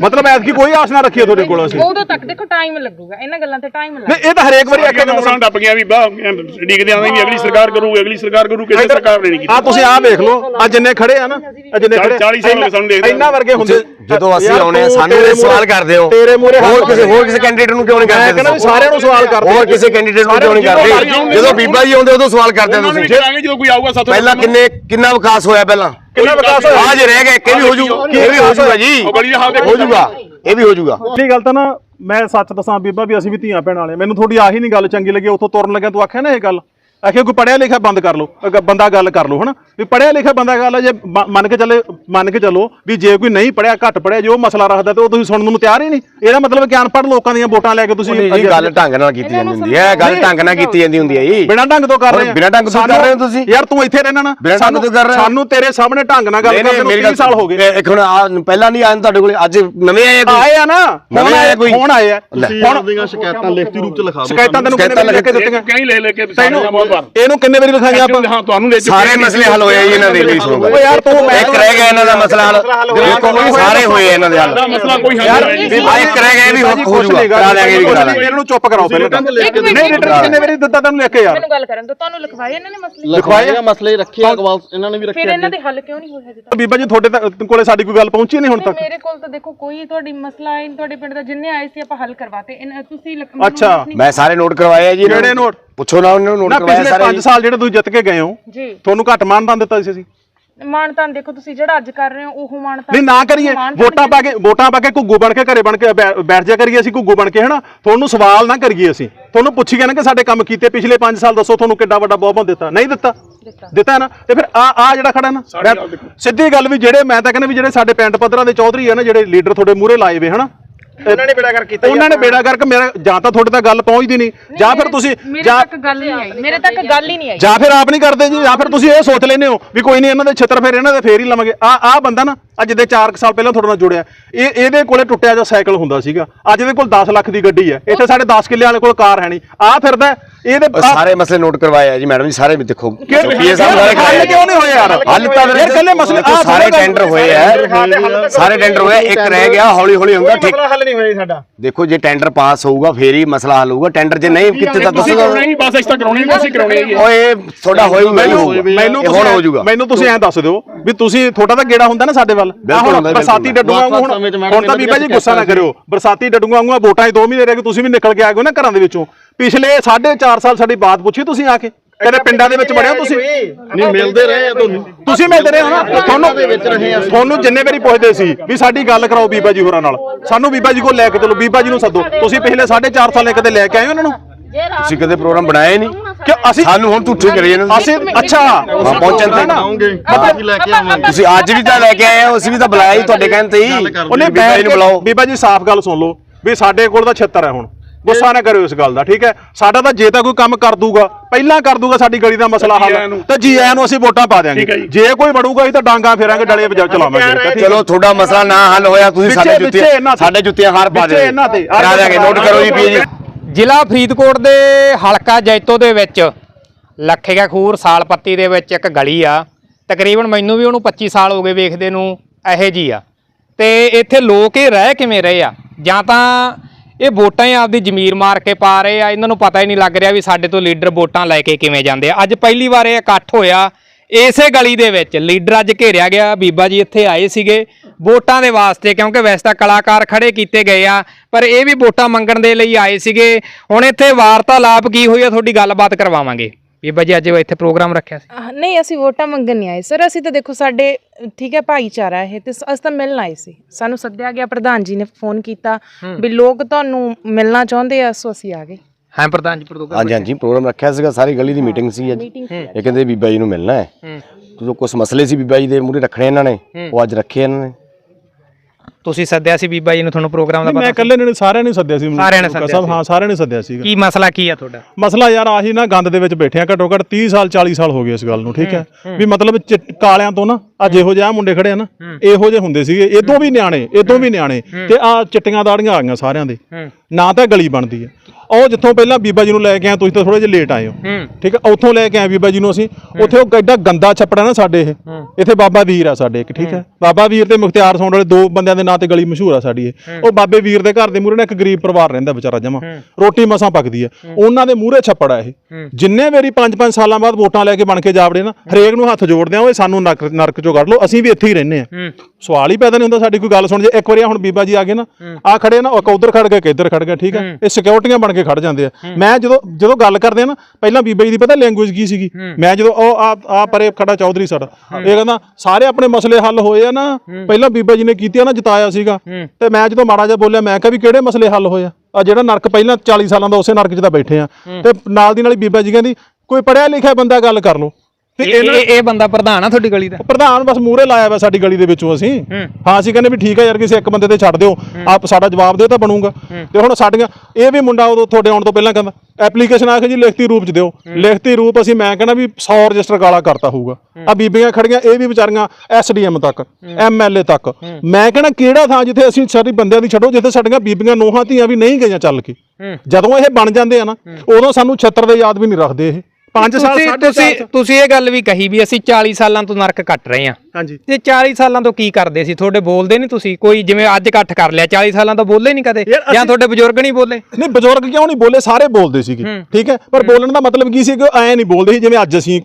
ਮਤਲਬ ਐਤਕੀ ਕੋਈ ਆਸ ਨਾ ਰੱਖੀਏ ਤੁਹਾਡੇ ਕੋਲ ਅਸੀਂ। ਉਦੋਂ ਤੱਕ ਦੇਖੋ ਟਾਈਮ ਲੱਗੂਗਾ ਇਹਨਾਂ ਗੱਲਾਂ ਤੇ ਟਾਈਮ ਲੱਗੂਗਾ ਨਹੀਂ ਇਹ ਤਾਂ ਹਰੇਕ ਵਾਰੀ ਆਖਿਆ ਜਾਂਦਾ ਡੱਬ ਗਿਆ ਵੀ ਬਾਹ ਡਿੱਗਦੇ ਆਉਂਦੇ ਵੀ ਅਗਲੀ ਸਰਕਾਰ ਕਰੂਗੀ ਅਗਲੀ ਸਰਕਾਰ ਕਰੂ ਕਿਸੇ ਸਰਕਾਰ ਨੇ ਨਹੀਂ ਕੀਤੀ। ਆ ਤੁਸੀਂ ਆ ਵੇਖ ਲਓ ਆ ਜਿੰਨੇ ਖੜੇ ਆ ਨਾ ਆ ਜਿੰਨੇ ਖੜੇ 40 ਸਾਲ ਹੋ ਗਏ ਸਾਨੂੰ ਦੇਖਦੇ ਇੰਨਾ ਵਰਗੇ ਹੁੰਦੇ ਜਦੋਂ ਅਸੀਂ ਆਉਣੇ ਆ ਸਾਨੂੰ ਇਹ ਸਵਾਲ ਕਰਦੇ ਹੋ। ਤੇਰੇ ਹੋਰ ਕਿਸੇ। ਹੋਰ ਕਿਸੇ ਕੈਂਡੀਡੇਟ ਨੂੰ ਕਿਉਂ ਨਹੀਂ ਕਰਦੇ ਮੈਂ ਕਹਿੰਦਾ ਵੀ ਸਾਰਿਆਂ ਨੂੰ ਸਵਾਲ ਕਰਦੇ ਹੋਰ ਕਿਸੇ ਕੈਂਡੀਡੇਟ ਨੂੰ ਕਿਉਂ ਨਹੀਂ ਕਰਦੇ? ਜਦੋਂ ਬੀਬਾ ਜੀ ਆਉਂਦੇ ਉਦੋਂ ਸਵਾਲ ਕਰਦੇ ਹੋ ਤੁਸੀਂ। ਕਰਾਂਗੇ ਜਦੋਂ ਕੋਈ ਆਊਗਾ ਸਾਥੋਂ ਪਹਿਲਾਂ ਕਿੰਨੇ ਕਿੰਨਾ ਵਿਕਾਸ ਹੋਇਆ ਪਹਿਲਾਂ? ਕਿੰਨਾ ਵਿਕਾਸ ਹੋਇਆ? ਆਜ ਰਹਿ ਗਏ ਕਿ ਵੀ ਹੋ ਜੂ ਇਹ ਵੀ ਹੋ ਜੂਗਾ ਜੀ। ਉਹ ਗਲੀ ਦਾ ਹਾਲ ਦੇਖੋ। ਹੋ ਜੂਗਾ ਇਹ ਵੀ ਹੋ ਜੂਗਾ ਇਹ ਗੱਲ ਤਾਂ ਨਾ ਮੈਂ ਸੱਚ ਦੱਸਾਂ ਬੀਬਾ ਵੀ ਅਸੀਂ ਵੀ ਧੀਆਂ ਭੈਣਾਂ ਵਾਲੇ ਮੈਨੂੰ ਥੋੜੀ ਆਹੀ ਨਹੀਂ ਗੱਲ ਚੰਗੀ ਲੱਗੀ ਉੱਥੋਂ ਤੁਰਨ ਲੱਗਿਆ ਤੂੰ ਆਖਿਆ ਨਾ ਇਹ ਗੱਲ? ਆਖਿਆ ਕੋਈ ਪੜਿਆ ਲਿਖਿਆ ਬੰਦ ਕਰ ਲਓ ਅਗ- ਬੰਦਾ ਗੱਲ ਕਰ ਲਓ ਹਨਾ? ਵੀ ਪੜਿਆ ਲਿਖਿਆ ਬੰਦਾ ਗੱਲ ਹੈ ਜੇ ਮ- ਮੰਨ ਕੇ ਚੱਲੇ ਮੰਨ ਕੇ ਚੱਲੋ ਵੀ ਜੇ ਕੋਈ ਨਹੀਂ ਪੜਿਆ ਘੱਟ ਪੜਿਆ ਜੇ ਉਹ ਮਸਲਾ ਰੱਖਦਾ ਤੇ ਉਹ ਤੁਸੀਂ ਸੁਣਨ ਨੂੰ ਤਿਆਰ ਹੀ ਨਹੀਂ। ਇਹਦਾ ਮਤਲਬ ਕਿ ਅਨਪੜ੍ਹ ਲੋਕਾਂ ਦੀਆਂ ਵੋਟਾਂ ਲੈ ਕੇ ਤੁਸੀਂ ਜੀ ਗੱਲ ਢੰਗ ਨਾਲ ਕੀਤੀ ਜਾਂਦੀ ਹੁੰਦੀ ਹੈ ਗੱਲ ਢੰਗ ਨਾਲ ਕੀਤੀ ਜਾਂਦੀ ਹੁੰਦੀ ਹੈ ਜੀ। ਬਿਨਾਂ ਢੰਗ ਤੋਂ ਕਰ ਰਹੇ ਆ। ਬਿਨਾਂ ਢੰਗ ਤੋਂ ਕਰ ਰਹੇ ਹੋ ਤੁਸੀਂ? ਯਾਰ ਤੂੰ ਇੱਥੇ ਰਹਿਣਾ ਨਾ। ਬਿਨਾਂ ਢੰਗ ਤੋਂ ਕਰ ਰਹੇ ਹੋ? ਸਾਨੂੰ ਤੇਰੇ ਸਾਹਮਣੇ ਢੰਗ ਨਾਲ ਗੱਲ ਨਹੀਂ ਨੂੰ ਮੇਰੀ 30 ਗੱਲ ਸਾਲ ਹੋ ਗਏ। ਇੱਕ ਹੁਣ ਆ ਪਹਿਲਾਂ ਨਹੀਂ ਆਏ ਤੁਹਾਡੇ ਕੋਲੇ ਅੱਜ ਨਵੇਂ ਆਏ ਕੋਈ? ਆਏ ਆ ਨਾ। ਨਵੇਂ ਆਏ ਕੋਈ? ਹੁਣ ਆਏ ਆ। ਲੈ। ਹੁਣ ਸ਼ਿਕਾਇਤਾਂ ਲਿਖਤੀ ਰੂਪ ਚ ਲਿਖਾ ਸ਼ਿਕਾਇਤਾਂ ਤੈਨੂੰ ਕਿਹਨੇ ਲਿਖ ਕੇ ਲਿਖ ਕੇ ਦਿੱਤੀਆਂ ਕਹੀਂ ਲੈ ਲੈ ਕੇ ਤੈਨੂੰ ਵਾਰ। ਇਹਨੂੰ ਕਿੰਨੇ ਵਾਰੀ ਲਿਖਾਈਆਂ ਆਪਾਂ? ਹਾਂ ਤੁਹਾਨੂੰ ਦੇ ਚੁੱਕੇ ਸਾਰੇ ਮਸਲੇ ਹੱਲ ਹੋਏ ਜੀ ਇਹਨਾਂ ਦੇ। ਲਈ ਸੁਣੋ ਓ ਯਾਰ ਤੂੰ ਮੈਂ ਇੱਕ ਰਹਿ ਗਿਆ ਇਹਨਾਂ ਦਾ ਮਸਲਾ ਹੱਲ। ਦੇਖੋ ਸਾਰੇ ਹੋਏ ਇਹਨਾਂ ਦੇ ਹੱਲ। ਦਾ ਮਸਲਾ ਕੋਈ ਹੱਲ ਨਹੀਂ ਆ ਇੱਕ ਰਹਿ ਗਿਆ ਇਹ ਵੀ ਹੋ ਹੋ ਜੂਗਾ ਕਰਾ ਇਹ ਵੀ ਕਰਾ ਦਾਂਗੇ ਇਹਨਾਂ ਨੂੰ ਚੁੱਪ ਕਰਾਓ ਪਹਿਲਾਂ ਨਹੀਂ ਰਿਟਰਨ ਕਿੰਨੇ ਵਾਰੀ ਦਿੱਤਾ ਤੈਨੂੰ ਲਿਖ ਕੇ ਯਾਰ? ਮੈਨੂੰ ਗੱਲ ਕਰਨ ਤੋਂ ਤੁਹਾਨੂੰ ਲਿਖਵਾਏ ਇਹਨਾਂ ਨੇ ਮਸਲੇ? ਲਿਖਵਾਏ ਮਸਲੇ ਰੱਖੇ ਆ ਅਕਵਾਲ ਇਹਨਾਂ ਨੇ ਵੀ ਫਿਰ ਇਹਨਾਂ ਦੇ ਹੱਲ ਕਿਉਂ ਨਹੀਂ ਹੋਏ ਹਜੇ ਤੱਕ? ਬੀਬਾ ਜੀ ਤੁਹਾਡੇ ਤੱਕ- ਕੋਲੇ ਸਾਡੀ ਕੋਈ ਗੱਲ ਪਹੁੰਚੀ ਨਹੀਂ ਹੁਣ ਤੱਕ? ਮੇਰੇ ਕੋਲ ਤਾਂ ਦੇਖੋ ਕੋਈ ਤੁਹਾਡੀ ਮਸਲਾ ਹੈ ਤੁਹਾਡੇ ਪਿੰਡ ਦਾ ਜਿੰਨੇ ਆਏ ਸੀ ਆਪਾਂ ਹੱਲ ਕਰਵਾਤੇ। ਇਹਨਾਂ- ਤੁਸੀਂ ਅੱਛਾ। ਮੈਂ ਸਾਰੇ ਨੋਟ ਕਰਵਾਏ ਆ ਜੀ। ਕਿਹੜੇ note? ਪੁੱਛੋ ਨਾ ਉਹਨਾਂ ਨੂੰ ਨਾ ਨੋਟ ਕਰਵਾਏ ਪਿਛਲੇ ਸਾਰੇ 5 ਸਾਲ ਜਿਹੜੇ ਤੁਸੀਂ ਜਿੱਤ ਕੇ ਗਏ ਹੋ ਜੀ। ਤੁਹਾਨੂੰ ਘੱਟ ਮਾਨਦਾਨ ਦਿੱਤਾ ਸੀ ਅਸੀਂ। ਮਾਨਤਾਨ ਦੇਖੋ ਤੁਸੀਂ ਜਿਹੜਾ ਅੱਜ ਕਰ ਰਹੇ ਹੋ ਉਹ ਮਾਨਤਾਨ ਨਹੀਂ ਨਾ ਕਰੀਏ। ਵੋਟਾਂ ਪਾ ਕੇ ਵੋਟਾਂ ਪਾ ਕੇ ਘੁੱਗੂ ਬਣ ਕੇ ਘਰੇ ਬਣ ਕੇ ਬੈ- ਬੈਠ ਜਾ ਕਰੀਏ ਅਸੀਂ ਘੁੱਗੂ ਬਣ ਕੇ ਹਨਾ? ਤੁਹਾਨੂੰ ਸਵਾਲ ਨਾ ਕਰੀਏ ਅਸੀਂ। ਤੁਹਾਨੂੰ ਪੁੱਛੀਏ ਨਾ ਕਿ ਸਾਡੇ ਕੰਮ ਕੀਤੇ ਪਿਛਲੇ 5 ਸਾਲ ਦੱਸੋ ਤੁਹਾਨੂੰ ਕਿੱਡਾ ਵੱਡਾ ਬਹੁਮਤ ਦਿੱਤਾ। ਨਹੀਂ ਦਿੱਤਾ। ਦਿੱਤਾ। ਨਾ। ਤੇ ਫਿਰ ਆ ਆ ਜਿਹੜਾ ਖੜਾ ਨਾ ਮੈਂ- ਸਿੱਧੀ ਗੱਲ ਵੀ ਜਿਹੜੇ ਮੈਂ ਤਾਂ ਕਹਿੰਦਾ ਵੀ ਜਿਹੜੇ ਸਾਡੇ ਪਿੰਡ ਪੱਧਰਾਂ ਦੇ ਚੌਧਰੀ ਆ ਨਾ ਜਿਹੜੇ ਲੀਡਰ ਤੁਹਾਡੇ ਮੂਹਰੇ ਲਾਏ ਵੇ ਹਨਾ? ਉਹਨਾਂ ਨੇ ਬੇੜਾ ਕਰ ਕੀਤਾ ਉਹਨਾਂ ਨੇ ਬੇੜਾ ਕਰਕੇ ਮੇਰਾ ਜਾਂ ਤਾਂ ਤੁਹਾਡੇ ਤੱਕ ਗੱਲ ਪਹੁੰਚਦੀ ਨਹੀਂ। ਜਾਂ ਫਿਰ ਤੁਸੀਂ ਮੇਰੇ ਜਾਂ ਤੱਕ ਗੱਲ ਨਹੀਂ ਆਈ। ਮੇਰੇ ਤੱਕ ਗੱਲ ਹੀ ਨਹੀਂ ਆਈ। ਜਾਂ ਫਿਰ ਆਪ ਨਹੀਂ ਕਰਦੇ ਜੀ ਜਾਂ ਫਿਰ ਤੁਸੀਂ ਇਹ ਸੋਚ ਲੈਂਦੇ ਹੋ ਵੀ ਕੋਈ ਨਹੀਂ ਇਹਨਾਂ ਦੇ ਛਿੱਤਰ ਫੇਰ ਇਹਨਾਂ ਦੇ ਫੇਰ ਹੀ ਲਵਾਂਗੇ। ਆ ਆ ਬੰਦਾ ਨਾ ਅੱਜ ਦੇ 4 ਸਾਲ ਪਹਿਲਾਂ ਤੁਹਾਡੇ ਨਾਲ ਜੁੜਿਆ। ਇਹ ਇਹਦੇ ਕੋਲੇ ਟੁੱਟਿਆ ਜਿਹਾ ਸਾਈਕਲ ਹੁੰਦਾ ਸੀਗਾ। ਅੱਜ ਇਹਦੇ ਕੋਲ 10 ਲੱਖ ਦੀ ਗੱਡੀ ਹੈ। ਇੱਥੇ ਸਾਡੇ 10 ਕਿੱਲੇ ਵਾਲੇ ਕੋਲ ਕਾਰ ਹੈ ਨਹੀਂ। ਆ ਫਿਰਦਾ ਇਹਦੇ ਸਾਰੇ ਮਸਲੇ ਨੋਟ ਕਰਵਾਏ ਆ ਜੀ ਮੈਡਮ ਜੀ ਸਾਰੇ ਵੀ ਦੇਖੋ। ਪੀਏ ਸਾਹਿਬ ਸਾਰੇ ਹੱਲ ਕਰਾਏ ਕਿਉਂ ਨਹੀਂ ਹੋਏ ਯਾਰ? ਹੱਲ ਤਾਂ ਮਸਲੇ ਸਾਰੇ। ਟੈਂਡਰ ਹੋਏ ਆ। ਸਾਰੇ ਟੈਂਡਰ ਹੋਏ ਇੱਕ ਰਹਿ ਗਿਆ ਹੌਲੀ ਹੌਲੀ ਹੋਊਗਾ ਠੀਕ। ਹੱਲ ਨਹੀਂ ਹੋਇਆ ਸਾਡਾ। ਦੇਖੋ ਜੇ ਟੈਂਡਰ ਪਾਸ ਹੋਊਗਾ ਫੇਰ ਹੀ ਮਸਲਾ ਹੱਲ ਹੋਊਗਾ। ਟੈਂਡਰ ਜੇ ਨਹੀਂ ਕਿਤੇ ਤਾਂ ਤੁਸੀਂ ਦੱਸੋ ਕਰਾਉਣੇ ਨਹੀਂ ਬਸ ਇਸ ਤਾਂ ਕਰਾਉਣੇ ਨਹੀਂ ਅਸੀਂ ਕਰਾਉਣੇ ਹੀ ਆ। ਓਏ ਤੁਹਾਡਾ ਹੋਊਗਾ ਹੀ ਹੋਊਗਾ। ਮੈਨੂੰ ਇਹ ਹੁਣ ਹੋ ਜਾਊਗਾ। ਮੈਨੂੰ ਤੁਸੀਂ ਐਂ ਦੱਸ ਦਿਓ ਵੀ ਤੁਸੀਂ ਤੁਹਾਡਾ ਤਾਂ ਗੇੜਾ ਹੁੰਦਾ ਨਾ ਸਾਡੇ ਵੱਲ। ਆਹ ਹੁਣ ਬਰਸਾਤੀ। ਡੱਡੂਆਂ ਵਾਂਗੂ ਹੁਣ ਹੁਣ ਤਾਂ ਬੀਬਾ ਜੀ ਗੁੱਸਾ ਨਾ ਕਰਿਓ। ਬਰਸਾਤੀ ਡੱਡੂਆਂ ਵਾਂਗੂ ਵੋਟਾਂ 'ਚ 2 ਮਹੀਨੇ ਰਹਿ ਗਏ ਤੁਸੀਂ ਵੀ ਨਿਕਲ ਕੇ ਆ ਗਏ ਨਾ ਘਰਾਂ ਦੇ ਵਿੱਚੋਂ। ਪਿਛਲੇ 4.5 ਸਾਲ ਸਾਡੀ ਬਾਤ ਪੁੱਛੀ ਤੁਸੀਂ ਆ ਕੇ। ਕਦੇ ਪਿੰਡਾਂ ਦੇ ਵਿੱਚ ਵੜਿਆ ਤੁਸੀਂ? ਨਹੀਂ ਮਿਲਦੇ ਰਹੇ ਆ ਤੁਹਾਨੂੰ। ਤੁਸੀਂ ਮਿਲਦੇ ਰਹੇ ਹੋ ਨਾ? ਤੁਹਾਨੂੰ ਤੁਹਾਨੂੰ ਜਿੰਨੇ ਵਾਰੀ ਪੁੱਛਦੇ ਸੀ ਵੀ ਸਾਡੀ ਗੱਲ ਕਰਾਓ ਬੀਬਾ ਜੀ ਹੋਰਾਂ ਨਾਲ। ਸਾਨੂੰ ਬੀਬਾ ਜੀ ਕੋਲ ਲੈ ਕੇ ਚਲੋ ਬੀਬਾ ਜੀ ਨੂੰ ਸੱਦੋ। ਤੁਸੀਂ ਪਿਛਲੇ 4.5 ਸਾਲ ਕਦੇ ਲੈ ਕੇ ਆਏ ਹੋ ਉਹਨਾਂ ਨੂੰ? ਤੁਸੀਂ ਕਦੇ ਪ੍ਰੋਗਰਾਮ ਬਣਾਇਆ ਨਹੀਂ। ਕਿ ਅਸੀਂ ਸਾਨੂੰ ਹੁਣ ਝੂਠੇ ਕਰੀ ਜਾਂਦੇ ਅਸੀਂ ਅੱਛਾ। ਹਾਂ, ਪਹੁੰਚਣ ਤੇ ਆਉਂਗੇ। ਅਸੀਂ ਲੈ ਕੇ ਆਵਾਂਗੇ ਤੁਸੀਂ ਅੱਜ ਵੀ ਤਾਂ ਲੈ ਕੇ ਆਏ ਹੋ ਅਸੀਂ ਵੀ ਤਾਂ ਬੁਲਾਇਆ ਹੀ ਤੁਹਾਡੇ ਕਹਿਣ ਤੇ ਹੀ। ਉਹਨੇ ਬੀਬਾ ਜੀ ਨੂੰ ਬੁਲਾਓ। ਬੀਬਾ ਜੀ ਸਾਫ਼ ਗੱਲ ਸੁਣ ਲਓ ਵੀ ਸਾਡੇ ਕੋਲ ਤਾਂ 76 ਹੈ ਹੁਣ। ਗੁੱਸਾ ਨਾ ਕਰਿਓ ਇਸ ਗੱਲ ਦਾ ਠੀਕ ਹੈ ਸਾਡਾ ਤਾਂ ਜੇ ਤਾਂ ਕੋਈ ਕੰਮ ਕਰ ਦੂਗਾ ਪਹਿਲਾਂ ਕਰ ਦੂਗਾ ਸਾਡੀ ਗਲੀ ਦਾ ਮਸਲਾ ਹੱਲ। ਤਾਂ ਜੀ ਆਇਆਂ ਨੂੰ ਅਸੀਂ ਵੋਟਾਂ ਪਾ ਦਿਆਂਗੇ ਜੀ। ਕੋਈ ਵੜੂਗਾ ਅਸੀਂ ਤਾਂ ਡਾਂਗਾ ਫੇਰਾਂਗੇ ਡਲੇ ਵਜਾ ਚਲਾਵਾਂਗੇ? ਚਲੋ ਤੁਹਾਡਾ ਮਸਲਾ ਨਾ ਹੱਲ ਹੋਇਆ ਤੁਸੀਂ ਸਾਡੇ ਜੁੱਤੀਆਂ। ਸਾਡੇ ਜੁੱਤੀਆਂ ਹਾਰ ਪਾ ਵਿੱਚੇ ਦੇ ਇਹਨਾਂ ਤੇ। ਕਰਾ ਦਿਆਂਗੇ ਨੋਟ ਕਰੋ ਜੀ ਪੀ ਜੀ ਜ਼ਿਲ੍ਹਾ ਫਰੀਦਕੋਟ ਦੇ ਹਲਕਾ ਜੈਤੋ ਦੇ ਵਿੱਚ ਲੱਖੇਗਾ ਖੂਰ ਸਾਲਪੱਤੀ ਦੇ ਵਿੱਚ ਇੱਕ ਗਲੀ ਆ ਤਕਰੀਬਨ ਮੈਨੂੰ ਵੀ ਉਹਨੂੰ 25 ਸਾਲ ਹੋ ਗਏ ਵੇਖਦੇ ਨੂੰ ਇਹੋ ਜੀ ਆ ਤੇ ਇੱਥੇ ਲੋਕ ਇਹ ਰਹਿ ਕਿਵੇਂ ਰਹੇ ਆ ਜਾਂ ਤਾਂ ਇਹ ਵੋਟਾਂ ਹੀ ਆਪਦੀ ਜ਼ਮੀਰ ਮਾਰ ਕੇ ਪਾ ਰਹੇ ਆ। ਇਹਨਾਂ ਨੂੰ ਪਤਾ ਹੀ ਨਹੀਂ ਲੱਗ ਰਿਹਾ ਵੀ ਸਾਡੇ ਤੋਂ ਲੀਡਰ ਵੋਟਾਂ ਲੈ ਕੇ ਕਿਵੇਂ ਜਾਂਦੇ ਆ। ਅੱਜ ਪਹਿਲੀ ਵਾਰ ਇਹ ਇਕੱਠ ਹੋਇਆ। ਇਸੇ ਗਲੀ ਦੇ ਵਿੱਚ ਲੀਡਰ ਅੱਜ ਘੇਰਿਆ ਗਿਆ। ਬੀਬਾ ਜੀ ਇੱਥੇ ਆਏ ਸੀਗੇ ਵੋਟਾਂ ਦੇ ਵਾਸਤੇ, ਕਿਉਂਕਿ ਵੈਸੇ ਤਾਂ ਕਲਾਕਾਰ ਖੜੇ ਕੀਤੇ ਗਏ ਆ, ਪਰ ਇਹ ਵੀ ਵੋਟਾਂ ਮੰਗਣ ਦੇ ਲਈ ਆਏ ਸੀਗੇ। ਹੁਣ ਇੱਥੇ ਵਾਰਤਾਲਾਪ ਕੀ ਹੋਈ ਆ, ਤੁਹਾਡੀ ਗੱਲਬਾਤ ਕਰਵਾਵਾਂਗੇ। ਬੀਬਾ ਜੀ ਅੱਜ ਇੱਥੇ ਪ੍ਰੋਗਰਾਮ ਰੱਖਿਆ ਸੀ। ਨਹੀਂ ਅਸੀਂ ਵੋਟਾਂ ਮੰਗਣ ਨਹੀਂ ਆਏ। ਸਰ ਅਸੀਂ ਤਾਂ ਦੇਖੋ ਸਾਡੇ ਠੀਕ ਹੈ ਭਾਈਚਾਰਾ ਇਹ ਤੇ ਸ- ਅਸੀਂ ਤਾਂ ਮਿਲਣ ਆਏ ਸੀ। ਸਾਨੂੰ ਸੱਦਿਆ ਗਿਆ ਪ੍ਰਧਾਨ ਜੀ ਨੇ ਫੋਨ ਕੀਤਾ ਵੀ ਲੋਕ ਤੁਹਾਨੂੰ ਮਿਲਣਾ ਚਾਹੁੰਦੇ ਆ ਸੋ ਅਸੀਂ ਆ ਗਏ। ਹਾਂ ਪ੍ਰਧਾਨ ਜੀ ਪ੍ਰੋਗਰਾਮ ਹਾਂਜੀ ਹਾਂਜੀ ਪ੍ਰੋਗਰਾਮ ਰੱਖਿਆ ਸੀਗਾ ਸਾਰੀ ਗਲੀ ਦੀ ਮੀਟਿੰਗ ਸੀ ਅੱਜ। ਇਹ ਕਹਿੰਦੇ ਬੀਬਾ ਜੀ ਨੂੰ ਮਿਲਣਾ ਹੈ। ਜੋ ਕੁਝ ਮਸਲੇ ਸੀ ਬੀਬਾ ਜੀ ਦੇ ਮੂਹਰੇ ਰੱਖਣੇ ਇਹਨਾਂ ਨੇ ਉਹ ਅੱਜ ਰੱਖੇ ਇਹਨਾਂ ਨੇ। ਤੁਸੀਂ ਸੱਦਿਆ ਸੀ ਬੀਬਾ ਜੀ ਨੂੰ ਤੁਹਾਨੂੰ ਪ੍ਰੋਗਰਾਮ ਦਾ ਮੈਂ ਪਤਾ ਇਕੱਲੇ ਨੇ ਸਾਰਿਆਂ ਨੇ ਸੱਦਿਆ ਸੀ। ਸਾਰਿਆਂ ਨੇ ਸੱਦਿਆ ਸੀ। ਹਾਂ ਸਾਰਿਆਂ ਨੇ ਸੱਦਿਆ ਸੀਗਾ। ਕੀ ਮਸਲਾ ਕੀ ਆ ਤੁਹਾਡਾ? ਮਸਲਾ ਯਾਰ ਆਹੀ ਨਾ ਗੰਦ ਦੇ ਵਿੱਚ ਬੈਠੇ ਆ ਘੱਟੋ ਘੱਟ 30 ਸਾਲ 40 ਸਾਲ ਹੋ ਗਏ ਇਸ ਗੱਲ ਨੂੰ ਠੀਕ ਹੈ। ਵੀ ਮਤਲਬ ਚਿੱਟ- ਕਾਲਿਆਂ ਤੋਂ ਨਾ ਅੱਜ ਇਹੋ ਜਿਹੇ ਆਹ ਮੁੰਡੇ ਖੜੇ ਆ ਨਾ ਇਹੋ ਜਿਹੇ ਹੁੰਦੇ ਸੀਗੇ ਇਦੋਂ ਵੀ ਨਿਆਣੇ ਇਦੋਂ ਵੀ ਨਿਆਣੇ ਤੇ ਆ ਚਿੱਟੀਆਂ ਦਾੜੀਆਂ ਆ ਗਈਆਂ ਸਾਰਿਆਂ ਦੇ। ਨਾ ਤਾਂ ਗਲੀ ਬਣਦੀ ਹੈ ਉਹ ਜਿੱਥੋਂ ਪਹਿਲਾਂ ਬੀਬਾ ਜੀ ਨੂੰ ਲੈ ਕੇ ਆਏ ਤੁਸੀਂ ਤਾਂ ਥੋੜੇ ਜਿਹਾ ਲੇਟ ਆਏ ਹੋ। ਠੀਕ ਹੈ ਉੱਥੋਂ ਲੈ ਕੇ ਆਏ ਬੀਬਾ ਜੀ ਨੂੰ ਅਸੀਂ। ਉੱਥੇ ਉਹ ਐਡਾ ਗੰਦਾ ਛੱਪੜਾ ਨਾ ਸਾਡੇ ਇਹ। ਇੱਥੇ ਬਾਬਾ ਵੀਰ ਆ ਸਾਡੇ ਇੱਕ ਠੀਕ ਹੈ। ਬਾਬਾ ਵੀਰ ਤੇ ਮੁਖਤਿਆਰ ਸੌਂਡ ਵਾਲੇ ਦੋ ਬੰਦਿਆਂ ਦੇ ਨਾਂ ਤੇ ਗਲੀ ਮਸ਼ਹੂਰ ਆ ਸਾਡੀ ਇਹ। ਉਹ ਬਾਬੇ ਵੀਰ ਦੇ ਘਰ ਦੇ ਮੂਹਰੇ ਨਾ ਇੱਕ ਗਰੀਬ ਪਰਿਵਾਰ ਰਹਿੰਦਾ ਵਿਚਾਰਾ ਜਮਾ। ਰੋਟੀ ਮਸਾਂ ਪੱਕਦੀ ਹੈ। ਉਹਨਾਂ ਦੇ ਮੂਹਰੇ ਛੱਪੜ ਆ ਇਹ ਜਿੰਨੇ ਵਾਰੀ 5-5 ਸਾਲਾਂ ਬਾਅਦ ਵੋਟਾਂ ਲੈ ਕੇ ਬਣ ਕੇ ਜਾਵੜੇ ਨਾ ਹਰੇਕ ਨੂੰ ਹੱਥ ਜੋੜਦੇ ਆ ਓਏ ਸਾਨੂੰ ਨਰਕ ਨਰਕ ਚੋਂ ਕੱਢ ਲਓ ਅਸੀਂ ਵੀ ਇੱਥੇ ਹੀ ਰਹਿੰਦੇ ਆ ਸਵਾਲ ਹੀ ਪੈਦਾ ਨਹੀਂ ਹੁੰਦਾ ਸਾਡੀ ਕੋਈ ਗੱਲ ਸੁਣ ਜੇ। ਇੱਕ ਵਾਰੀ ਹੁਣ ਬੀਬਾ ਜੀ ਆ ਗਏ ਨਾ ਆ ਖੜੇ ਨਾ ਉਹ ਉਧਰ ਖੜ ਗਏ ਕਿ ਇੱਧਰ ਖੜ ਗਏ ਠੀਕ ਹੈ। ਇਹ ਸਿਕਿਉਰਟੀਆਂ ਬਣ ਕੇ ਖੜ ਜਾਂਦੇ ਆ। ਮੈਂ ਜਦੋਂ ਜਦੋਂ ਗੱਲ ਕਰਦੇ ਆ ਨਾ ਪਹਿਲਾਂ ਬੀਬਾ ਜੀ ਦੀ ਪਤਾ ਲੈਂਗੁਏਜ ਕੀ ਸੀਗੀ? ਮੈਂ ਜਦੋਂ ਉਹ ਆ ਆ ਪਰੇ ਖੜਾ ਚੌਧਰੀ ਸਾਡਾ ਇਹ ਕਹਿੰਦਾ ਸਾਰੇ ਆਪਣੇ ਮਸਲੇ ਹੱਲ ਹੋਏ ਆ ਨਾ ਪਹਿਲਾਂ ਬੀਬਾ ਜੀ ਨੇ ਕੀਤੀਆਂ ਨਾ ਜਿਤਾਇਆ ਸੀਗਾ। ਤੇ ਮੈਂ ਜਦੋਂ ਮਾੜਾ ਜਿਹਾ ਬੋਲਿਆ ਮੈਂ ਕਿਹਾ ਵੀ ਕਿਹੜੇ ਮਸਲੇ ਹੱਲ ਹੋਏ ਆ? ਆ ਜਿਹੜਾ ਨਰਕ ਪਹਿਲਾਂ 40 ਸਾਲਾਂ ਦਾ ਉਸੇ ਨਰਕ 'ਚ ਤਾਂ ਬੈਠੇ ਆ। ਤੇ ਨਾਲ ਦੀ ਨਾਲ ਬੀਬਾ ਜੀ ਕਹਿੰਦੀ ਕੋਈ ਪੜਿਆ ਲਿਖਿਆ ਬੰਦਾ ਗੱਲ ਕਰ ਤੇ ਇਹ ਇਹ- ਬੰਦਾ ਪ੍ਰਧਾਨ ਆ ਤੁਹਾਡੀ ਗਲੀ ਦਾ? ਪ੍ਰਧਾਨ ਬਸ ਮੂਹਰੇ ਲਾਇਆ ਵਾ ਸਾਡੀ ਗਲੀ ਦੇ ਵਿੱਚੋਂ ਅਸੀਂ। ਹਾਂ। ਅਸੀਂ ਕਹਿੰਦੇ ਵੀ ਠੀਕ ਹੈ ਯਾਰ ਕਿਸੇ ਇੱਕ ਬੰਦੇ ਤੇ ਛੱਡ ਦਿਓ। ਆਪ ਸਾਡਾ ਜਵਾਬ ਦਿਓ ਤਾਂ ਬਣੂਗਾ। ਤੇ ਹੁਣ ਸਾਡੀਆਂ ਇਹ ਵੀ ਮੁੰਡਾ ਉਦੋਂ ਤੁਹਾਡੇ ਆਉਣ ਤੋਂ ਪਹਿਲਾਂ ਕਹਿੰਦਾ ਐਪਲੀਕੇਸ਼ਨ ਆ ਕੇ ਜੀ ਲਿਖਤੀ ਰੂਪ ਚ ਦਿਓ। ਲਿਖਤੀ ਰੂਪ ਅਸੀਂ ਮੈਂ ਕਹਿੰਦਾ ਵੀ 100 ਰਜਿਸਟਰ ਗਾਲਾ ਕਰਤਾ ਹੋਊਗਾ। ਆ ਬੀਬੀਆਂ ਖੜੀਆਂ ਇਹ ਵੀ ਵਿਚਾਰੀਆਂ ਐਸਡੀਐਮ ਤੱਕ ਐਮਐਲਏ ਤੱਕ। ਮੈਂ ਕਹਿੰਦਾ ਕਿਹੜਾ ਥਾਂ ਜਿੱਥੇ ਅਸੀਂ ਸਾਡੀ ਬੰਦਿਆਂ ਦੀ ਛੱਡੋ ਜਿੱਥੇ ਸਾਡੀਆਂ ਬੀਬੀਆਂ ਨੋਹਾਂ ਧੀਆਂ ਵੀ ਨਹੀਂ ਗਈਆਂ ਚੱਲ ਕੇ। ਜਦੋਂ ਇਹ ਬਣ ਜਾਂਦੇ ਆ ਨਾ ਉਦੋਂ ਸਾਨੂੰ ਛੱਤਰ ਦੇ ਯਾਦ ਵੀ ਨਹੀਂ ਰੱਖਦੇ ਇਹ। 5 ਸਾਲ ਤੁਸੀਂ ਤੁਸੀਂ ਤੁਸੀਂ ਇਹ ਗੱਲ ਵੀ ਕਹੀ ਵੀ ਅਸੀਂ 40 ਸਾਲਾਂ ਤੋਂ ਨਰਕ ਕੱਟ ਰਹੇ ਹਾਂ। ਹਾਂਜੀ। ਤੇ 40 ਸਾਲਾਂ ਤੋਂ ਕੀ ਕਰਦੇ ਸੀ? ਤੁਹਾਡੇ ਬੋਲਦੇ ਨਹੀਂ ਤੁਸੀਂ? ਕੋਈ ਜਿਵੇਂ ਅੱਜ ਇਕੱਠ ਕਰ ਲਿਆ 40 ਸਾਲਾਂ ਤੋਂ ਬੋਲੇ ਨਹੀਂ ਕਦੇ? ਜਾਂ ਤੁਹਾਡੇ ਬਜ਼ੁਰਗ ਨਹੀਂ ਬੋਲੇ? ਨਹੀਂ ਬਜ਼ੁਰਗ ਕਿਉਂ ਨਹੀਂ ਬੋਲੇ? ਸਾਰੇ ਬੋਲਦੇ ਸੀਗੇ। ਠੀਕ ਹੈ? ਪਰ ਬੋਲਣ ਦਾ ਮਤਲਬ ਕੀ ਸੀ ਕਿ ਐ ਨਹੀਂ ਬੋਲਦੇ ਸੀ ਜਿਵੇਂ ਅੱਜ ਅਸੀਂ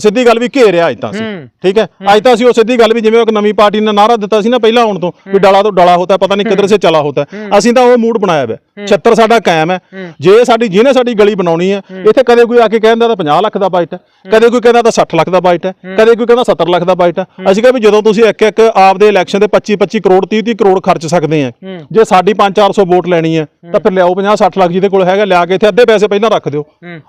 ਸਿੱਧੀ ਗੱਲ ਵੀ ਘੇਰਿਆ ਅੱਜ ਤਾਂ ਅਸੀਂ। ਠੀਕ ਹੈ? ਅੱਜ ਤਾਂ ਅਸੀਂ ਉਹ ਸਿੱਧੀ ਗੱਲ ਵੀ ਜਿਵੇਂ ਇੱਕ ਨਵੀਂ ਪਾਰਟੀ ਨੇ ਨਾਰਾ ਦਿੱਤਾ ਸੀ ਨਾ ਪਹਿਲਾਂ ਆਉਣ ਤੋਂ ਵੀ ਡਾਲਾ ਤੋਂ ਡਾਲਾ ਹੋਤਾ ਪਤਾ ਨਹੀਂ ਕਿੱਧਰ ਸੇ ਚਲਾ ਹੋਤਾ। ਅਸੀਂ ਤਾਂ ਉਹ ਮੂਡ ਬਣਾਇਆ ਹੋਇਆ 76 ਸਾਡਾ ਕਾਇਮ ਹੈ। ਜੇ ਸਾਡੀ ਜਿਹਨੇ ਸਾਡੀ ਗਲੀ ਬਣਾਉਣੀ ਹੈ ਇੱਥੇ ਕਦੇ ਕੋਈ ਆ ਕੇ ਕਹਿੰਦਾ ਤਾਂ 50 ਲੱਖ ਦਾ ਬਜਟ ਹੈ। ਕਦੇ ਕੋਈ ਕਹਿੰਦਾ ਤਾਂ 60 ਲੱਖ ਦਾ ਬਜਟ ਹੈ। ਕਦੇ ਕੋਈ ਕਹਿੰਦਾ 70 ਲੱਖ ਦਾ ਬਜਟ ਹੈ। ਅਸੀਂ ਕਿਹਾ ਵੀ ਜਦੋਂ ਤੁਸੀਂ ਇੱਕ ਇੱਕ ਆਪਦੇ ਇਲੈਕਸ਼ਨ ਦੇ 25 25 ਕਰੋੜ 30 30 ਕਰੋੜ ਖਰਚ ਸਕਦੇ ਆ। ਜੇ ਸਾਡੀ 5 400 ਵੋਟ ਲੈਣੀ ਹੈ ਤਾਂ ਫਿਰ ਲਿਆਓ 50 60 ਲੱਖ ਜਿਹਦੇ ਕੋਲ ਹੈਗਾ ਲਿਆ ਕੇ ਇੱਥੇ ਅੱਧੇ ਪੈਸੇ ਪਹਿਲਾਂ ਰੱਖ ਦਿਓ।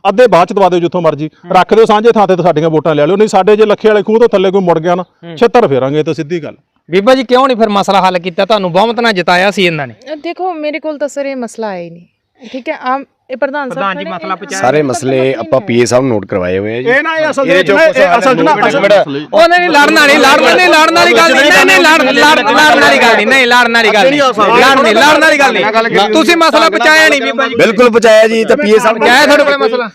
ਅੱਧੇ ਬਾਅਦ ਚ ਦਵਾ ਦਿਓ ਜਿੱਥੋਂ ਮਰਜ਼ੀ। ਰੱਖ ਦਿਓ ਸਾਂਝੇ ਥਾਂ ਤੇ ਤਾਂ ਸਾਡੀਆਂ ਵੋਟਾਂ ਲੈ ਲਿਓ ਨਹੀਂ ਸਾਡੇ ਜੇ ਲੱਖੇ ਵਾਲੇ ਖੂਹ ਤੋਂ ਥੱਲੇ ਕੋਈ ਮੁੜ ਗਿਆ ਨਾ 76 ਫੇਰਾਂਗੇ ਤਾਂ ਸਿੱਧੀ ਗੱਲ। ਬੀਬਾ ਜੀ ਕਿਉਂ ਨਹੀਂ ਫਿਰ ਮਸਲਾ ਹੱਲ ਕੀਤਾ? ਤੁਹਾਨੂੰ ਬਹੁਮਤ ਨਾਲ ਜਿਤਾਇਆ ਸੀ ਇਹਨਾਂ ਨੇ। ਦੇਖੋ ਮੇਰੇ ਕੋਲ ਤਾਂ ਸਰ ਇਹ ਮਸਲਾ ਆਇਆ ਹੀ ਨਹੀਂ। ਠੀਕ ਹੈ ਆ ਇਹ ਪ੍ਰਧਾਨ ਸਾਹਿਬ ਪ੍ਰਧਾਨ ਜੀ ਮਸਲਾ ਇਹ- ਪੁੱਛਿਆ ਸਾਰੇ ਮਸਲੇ ਆਪਾਂ ਪੀਏ ਸਾਹਿਬ ਨੋਟ ਕਰਵਾਏ ਹੋਏ ਆ ਜੀ। ਇਹ ਨਾ ਇਹ ਅਸਲ ਇਹਦੇ ਚੋਂ ਕੁਛ ਅਸਲ ਚ ਨਾ ਅਸਲ ਉਹ ਨਹੀਂ ਲੜਨ ਵਾਲੀ ਲੜਨ ਨਹੀਂ ਲੜਨ ਵਾਲੀ ਗੱਲ ਨਹੀਂ ਨਹੀਂ ਨਹੀਂ ਲੜ ਲੜ- ਲੜਨ ਵਾਲੀ ਗੱਲ ਨਹੀਂ ਨਹੀਂ ਲੜਨ ਵਾਲੀ ਗੱਲ ਨਹੀਂ ਲੜਨ ਨਹੀਂ ਲੜਨ ਵਾਲੀ ਗੱਲ ਨਹੀਂ। ਤੁਸੀਂ ਮਸਲਾ ਪਹੁੰਚਾਇਆ ਨਹੀਂ ਬੀਬਾ ਜੀ। ਬਿਲਕੁਲ ਪਹੁੰਚਾਇਆ ਜੀ ਤਾਂ ਪੀਏ ਸਾਹਿਬ ਕਿਆ ਹੈ ਤੁਹਾਡੇ ਕੋਲ ਮਸਲਾ?